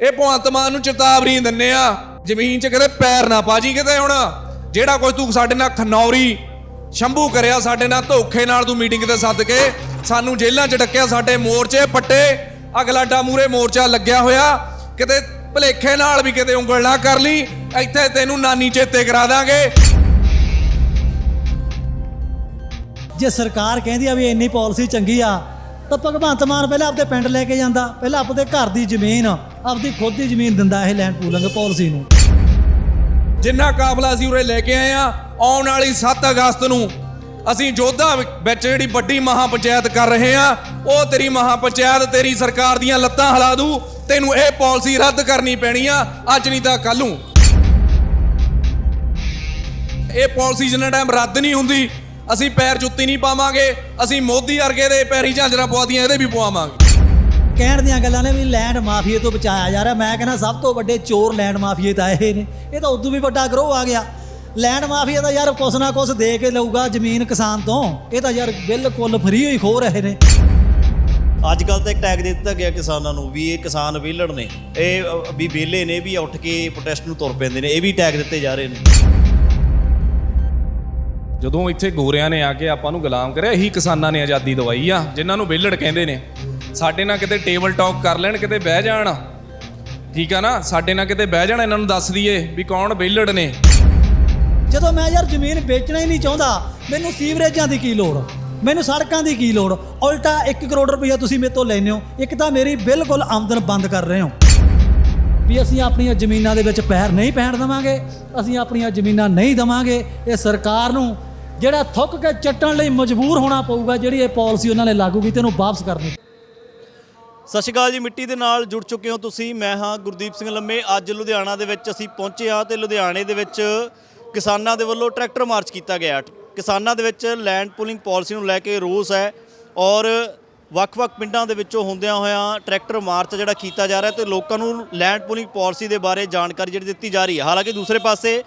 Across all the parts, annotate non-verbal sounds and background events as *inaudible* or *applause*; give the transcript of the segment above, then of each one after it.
ਇਹ ਭਗਵੰਤ ਮਾਨ ਨੂੰ ਚੇਤਾਵਨੀ ਦਿੰਨੇ ਆ। ਜ਼ਮੀਨ 'ਚ ਕਿਤੇ ਪੈਰ ਨਾ ਪਾਜੀ ਕਿਤੇ ਹੁਣ। ਜਿਹੜਾ ਕੋਈ ਤੂੰ ਸਾਡੇ ਨਾਲ ਖਨੌਰੀ ਸ਼ੰਭੂ ਕਰਿਆ, ਸਾਡੇ ਨਾਲ ਧੋਖੇ ਨਾਲ ਤੂੰ ਮੀਟਿੰਗ ਤੇ ਸੱਦ ਕੇ ਸਾਨੂੰ ਜੇਲ੍ਹਾਂ 'ਚ ਡੱਕਿਆ, ਸਾਡੇ ਮੋਰਚੇ ਪੱਟੇ ਅਗਲਾਡਾ ਮੂਰੇ ਮੋਰਚਾ ਲੱਗਿਆ ਹੋਇਆ। ਕਿਤੇ ਭਲੇਖੇ ਨਾਲ ਵੀ ਕਿਤੇ ਉਂਗਲ ਨਾ ਕਰ ਲਈ, ਇੱਥੇ ਤੈਨੂੰ ਨਾਨੀ ਚੇਤੇ ਕਰਾ ਦਾਂਗੇ। ਜੇ ਸਰਕਾਰ ਕਹਿੰਦੀ ਆ ਵੀ ਇੰਨੀ ਪਾਲਿਸੀ ਚੰਗੀ ਆ ਤਾਂ ਭਗਵੰਤ ਮਾਨ ਪਹਿਲਾਂ ਆਪਦੇ ਪਿੰਡ ਲੈ ਕੇ ਜਾਂਦਾ, ਪਹਿਲਾਂ ਆਪਦੇ ਘਰ ਦੀ ਜ਼ਮੀਨ, ਆਪਦੀ ਖੁਦ ਦੀ ਜ਼ਮੀਨ ਦਿੰਦਾ ਇਹ ਲੈਂਡ ਪੂਲਿੰਗ ਪਾਲਿਸੀ ਨੂੰ। ਜਿੰਨਾ ਕਾਫਲਾ ਅਸੀਂ ਉਰੇ ਲੈ ਕੇ ਆਏ ਆ, ਆਉਣ ਵਾਲੀ 7 ਅਗਸਤ ਨੂੰ ਅਸੀਂ ਜੋਧਾ ਵਿੱਚ ਜਿਹੜੀ ਵੱਡੀ ਮਹਾ ਪੰਚਾਇਤ ਕਰ ਰਹੇ ਆ, ਉਹ ਤੇਰੀ ਮਹਾ ਪੰਚਾਇਤ ਤੇਰੀ ਸਰਕਾਰ ਦੀਆਂ ਲੱਤਾਂ ਹਿਲਾ ਦੂ, ਤੈਨੂੰ ਇਹ ਪਾਲਿਸੀ ਰੱਦ ਕਰਨੀ ਪੈਣੀ ਆ, ਅੱਜ ਨਹੀਂ ਤਾਂ ਕੱਲ ਨੂੰ। ਇਹ ਪਾਲਿਸੀ ਜਿੰਨਾ ਟਾਈਮ ਰੱਦ ਨਹੀਂ ਹੁੰਦੀ ਅਸੀਂ ਪੈਰ ਜੁੱਤੀ ਨਹੀਂ ਪਾਵਾਂਗੇ ਅਸੀਂ ਮੋਦੀ ਵਰਗੇ ਦੇ ਪੈਰੀ ਝਾਂਜਰਾਂ ਪਵਾਦੀਆਂ ਇਹਦੇ ਵੀ ਪਵਾਵਾਂਗੇ। ਕਹਿਣ ਦੀਆਂ ਗੱਲਾਂ ਨੇ ਵੀ ਲੈਂਡ ਮਾਫੀਏ ਤੋਂ ਬਚਾਇਆ ਜਾ ਰਿਹਾ। ਮੈਂ ਕਹਿੰਦਾ ਸਭ ਤੋਂ ਵੱਡੇ ਚੋਰ ਲੈਂਡ ਮਾਫੀਏ ਤਾਂ ਇਹ ਨੇ। ਇਹ ਤਾਂ ਉਦੋਂ ਵੀ ਵੱਡਾ ਗਰੋਹ ਆ ਗਿਆ। ਲੈਂਡ ਮਾਫੀਆ ਤਾਂ ਯਾਰ ਕੁਛ ਨਾ ਕੁਛ ਦੇ ਕੇ ਲਊਗਾ ਜ਼ਮੀਨ ਕਿਸਾਨ ਤੋਂ। ਇਹ ਤਾਂ ਯਾਰ ਬਿਲਕੁਲ ਫਰੀ ਹੀ ਖੋ ਰਹੇ ਨੇ। ਅੱਜ ਕੱਲ ਤਾਂ ਇੱਕ ਟੈਗ ਦੇ ਦਿੱਤਾ ਗਿਆ ਕਿਸਾਨਾਂ ਨੂੰ ਵੀ ਇਹ ਕਿਸਾਨ ਵਿਹਲੜ ਨੇ। ਇਹ ਵੀ ਵਿਹਲੇ ਨੇ ਵੀ ਉੱਠ ਕੇ ਪ੍ਰੋਟੈਸਟ ਨੂੰ ਤੁਰ ਪੈਂਦੇ ਨੇ। ਇਹ ਵੀ ਟੈਗ ਦਿੱਤੇ ਜਾ ਰਹੇ ਨੇ। ਜਦੋਂ ਇੱਥੇ ਗੋਰਿਆਂ ਨੇ ਆ ਕੇ ਆਪਾਂ ਨੂੰ ਗੁਲਾਮ ਕਰਿਆ, ਇਹੀ ਕਿਸਾਨਾਂ ਨੇ ਆਜ਼ਾਦੀ ਦਵਾਈ ਆ, ਜਿਨ੍ਹਾਂ ਨੂੰ ਵਿਹਲੜ ਕਹਿੰਦੇ ਨੇ। ਸਾਡੇ ਨਾਲ ਕਿਤੇ ਟੇਬਲ ਟਾਕ ਕਰ ਲੈਣ, ਕਿਤੇ ਬਹਿ ਜਾਣ। ਠੀਕ ਆ ਨਾ? ਸਾਡੇ ਨਾਲ ਕਿਤੇ ਬਹਿ ਜਾਣ, ਇਹਨਾਂ ਨੂੰ ਦੱਸ ਦਈਏ ਵੀ ਕੌਣ ਵਿਹਲੜ ਨੇ। ਜਦੋਂ ਮੈਂ ਯਾਰ ਜ਼ਮੀਨ ਵੇਚਣਾ ਹੀ ਨਹੀਂ ਚਾਹੁੰਦਾ, ਮੈਨੂੰ ਸੀਵਰੇਜਾਂ ਦੀ ਕੀ ਲੋੜ? ਮੈਨੂੰ ਸੜਕਾਂ ਦੀ ਕੀ ਲੋੜ? ਉਲਟਾ 1 ਕਰੋੜ ਰੁਪਈਆ ਤੁਸੀਂ ਮੇਰੇ ਤੋਂ ਲੈਨੇ ਹੋ। ਇੱਕ ਤਾਂ ਮੇਰੀ ਬਿਲਕੁਲ ਆਮਦਨ ਬੰਦ ਕਰ ਰਹੇ ਹੋ। ਵੀ ਅਸੀਂ ਆਪਣੀਆਂ ਜ਼ਮੀਨਾਂ ਦੇ ਵਿੱਚ ਪੈਰ ਨਹੀਂ ਪੈਣ ਦਵਾਂਗੇ, ਅਸੀਂ ਆਪਣੀਆਂ ਜ਼ਮੀਨਾਂ ਨਹੀਂ ਦਵਾਂਗੇ, ਇਹ ਸਰਕਾਰ ਨੂੰ ਜਿਹੜਾ ਥੁੱਕ ਕੇ ਚੱਟਣ ਲਈ ਮਜਬੂਰ ਹੋਣਾ ਪਊਗਾ, ਜਿਹੜੀ ਇਹ ਪਾਲਿਸੀ ਉਹਨਾਂ ਨੇ ਲਾਗੂ ਕੀਤੀ, ਉਹਨੂੰ ਵਾਪਸ ਕਰਨੀ। ਸਤਿ ਸ਼੍ਰੀ ਅਕਾਲ ਜੀ, ਮਿੱਟੀ ਦੇ ਨਾਲ ਜੁੜ ਚੁੱਕੇ ਹੋ ਤੁਸੀਂ। ਮੈਂ ਹਾਂ ਗੁਰਦੀਪ ਸਿੰਘ ਲੰਮੇ। ਅੱਜ ਲੁਧਿਆਣਾ ਦੇ ਵਿੱਚ ਅਸੀਂ ਪਹੁੰਚੇ ਹਾਂ ਤੇ ਲੁਧਿਆਣੇ ਦੇ ਵਿੱਚ ਕਿਸਾਨਾਂ ਦੇ ਵੱਲੋਂ ਟਰੈਕਟਰ ਮਾਰਚ ਕੀਤਾ ਗਿਆ। ਕਿਸਾਨਾਂ ਦੇ ਵਿੱਚ ਲੈਂਡ ਪੂਲਿੰਗ ਪਾਲਿਸੀ ਨੂੰ ਲੈ ਕੇ ਰੋਸ ਹੈ ਔਰ ਵੱਖ-ਵੱਖ ਪਿੰਡਾਂ ਦੇ ਵਿੱਚੋਂ ਹੁੰਦਿਆਂ ਹੋਇਆਂ ਟਰੈਕਟਰ ਮਾਰਚ ਜਿਹੜਾ ਕੀਤਾ ਜਾ ਰਿਹਾ ਤੇ ਲੋਕਾਂ ਨੂੰ ਲੈਂਡ ਪੂਲਿੰਗ ਪਾਲਿਸੀ ਦੇ ਬਾਰੇ ਜਾਣਕਾਰੀ ਜਿਹੜੀ ਦਿੱਤੀ ਜਾ ਰਹੀ ਹੈ। ਹਾਲਾਂਕਿ ਦੂਸਰੇ ਪਾਸੇ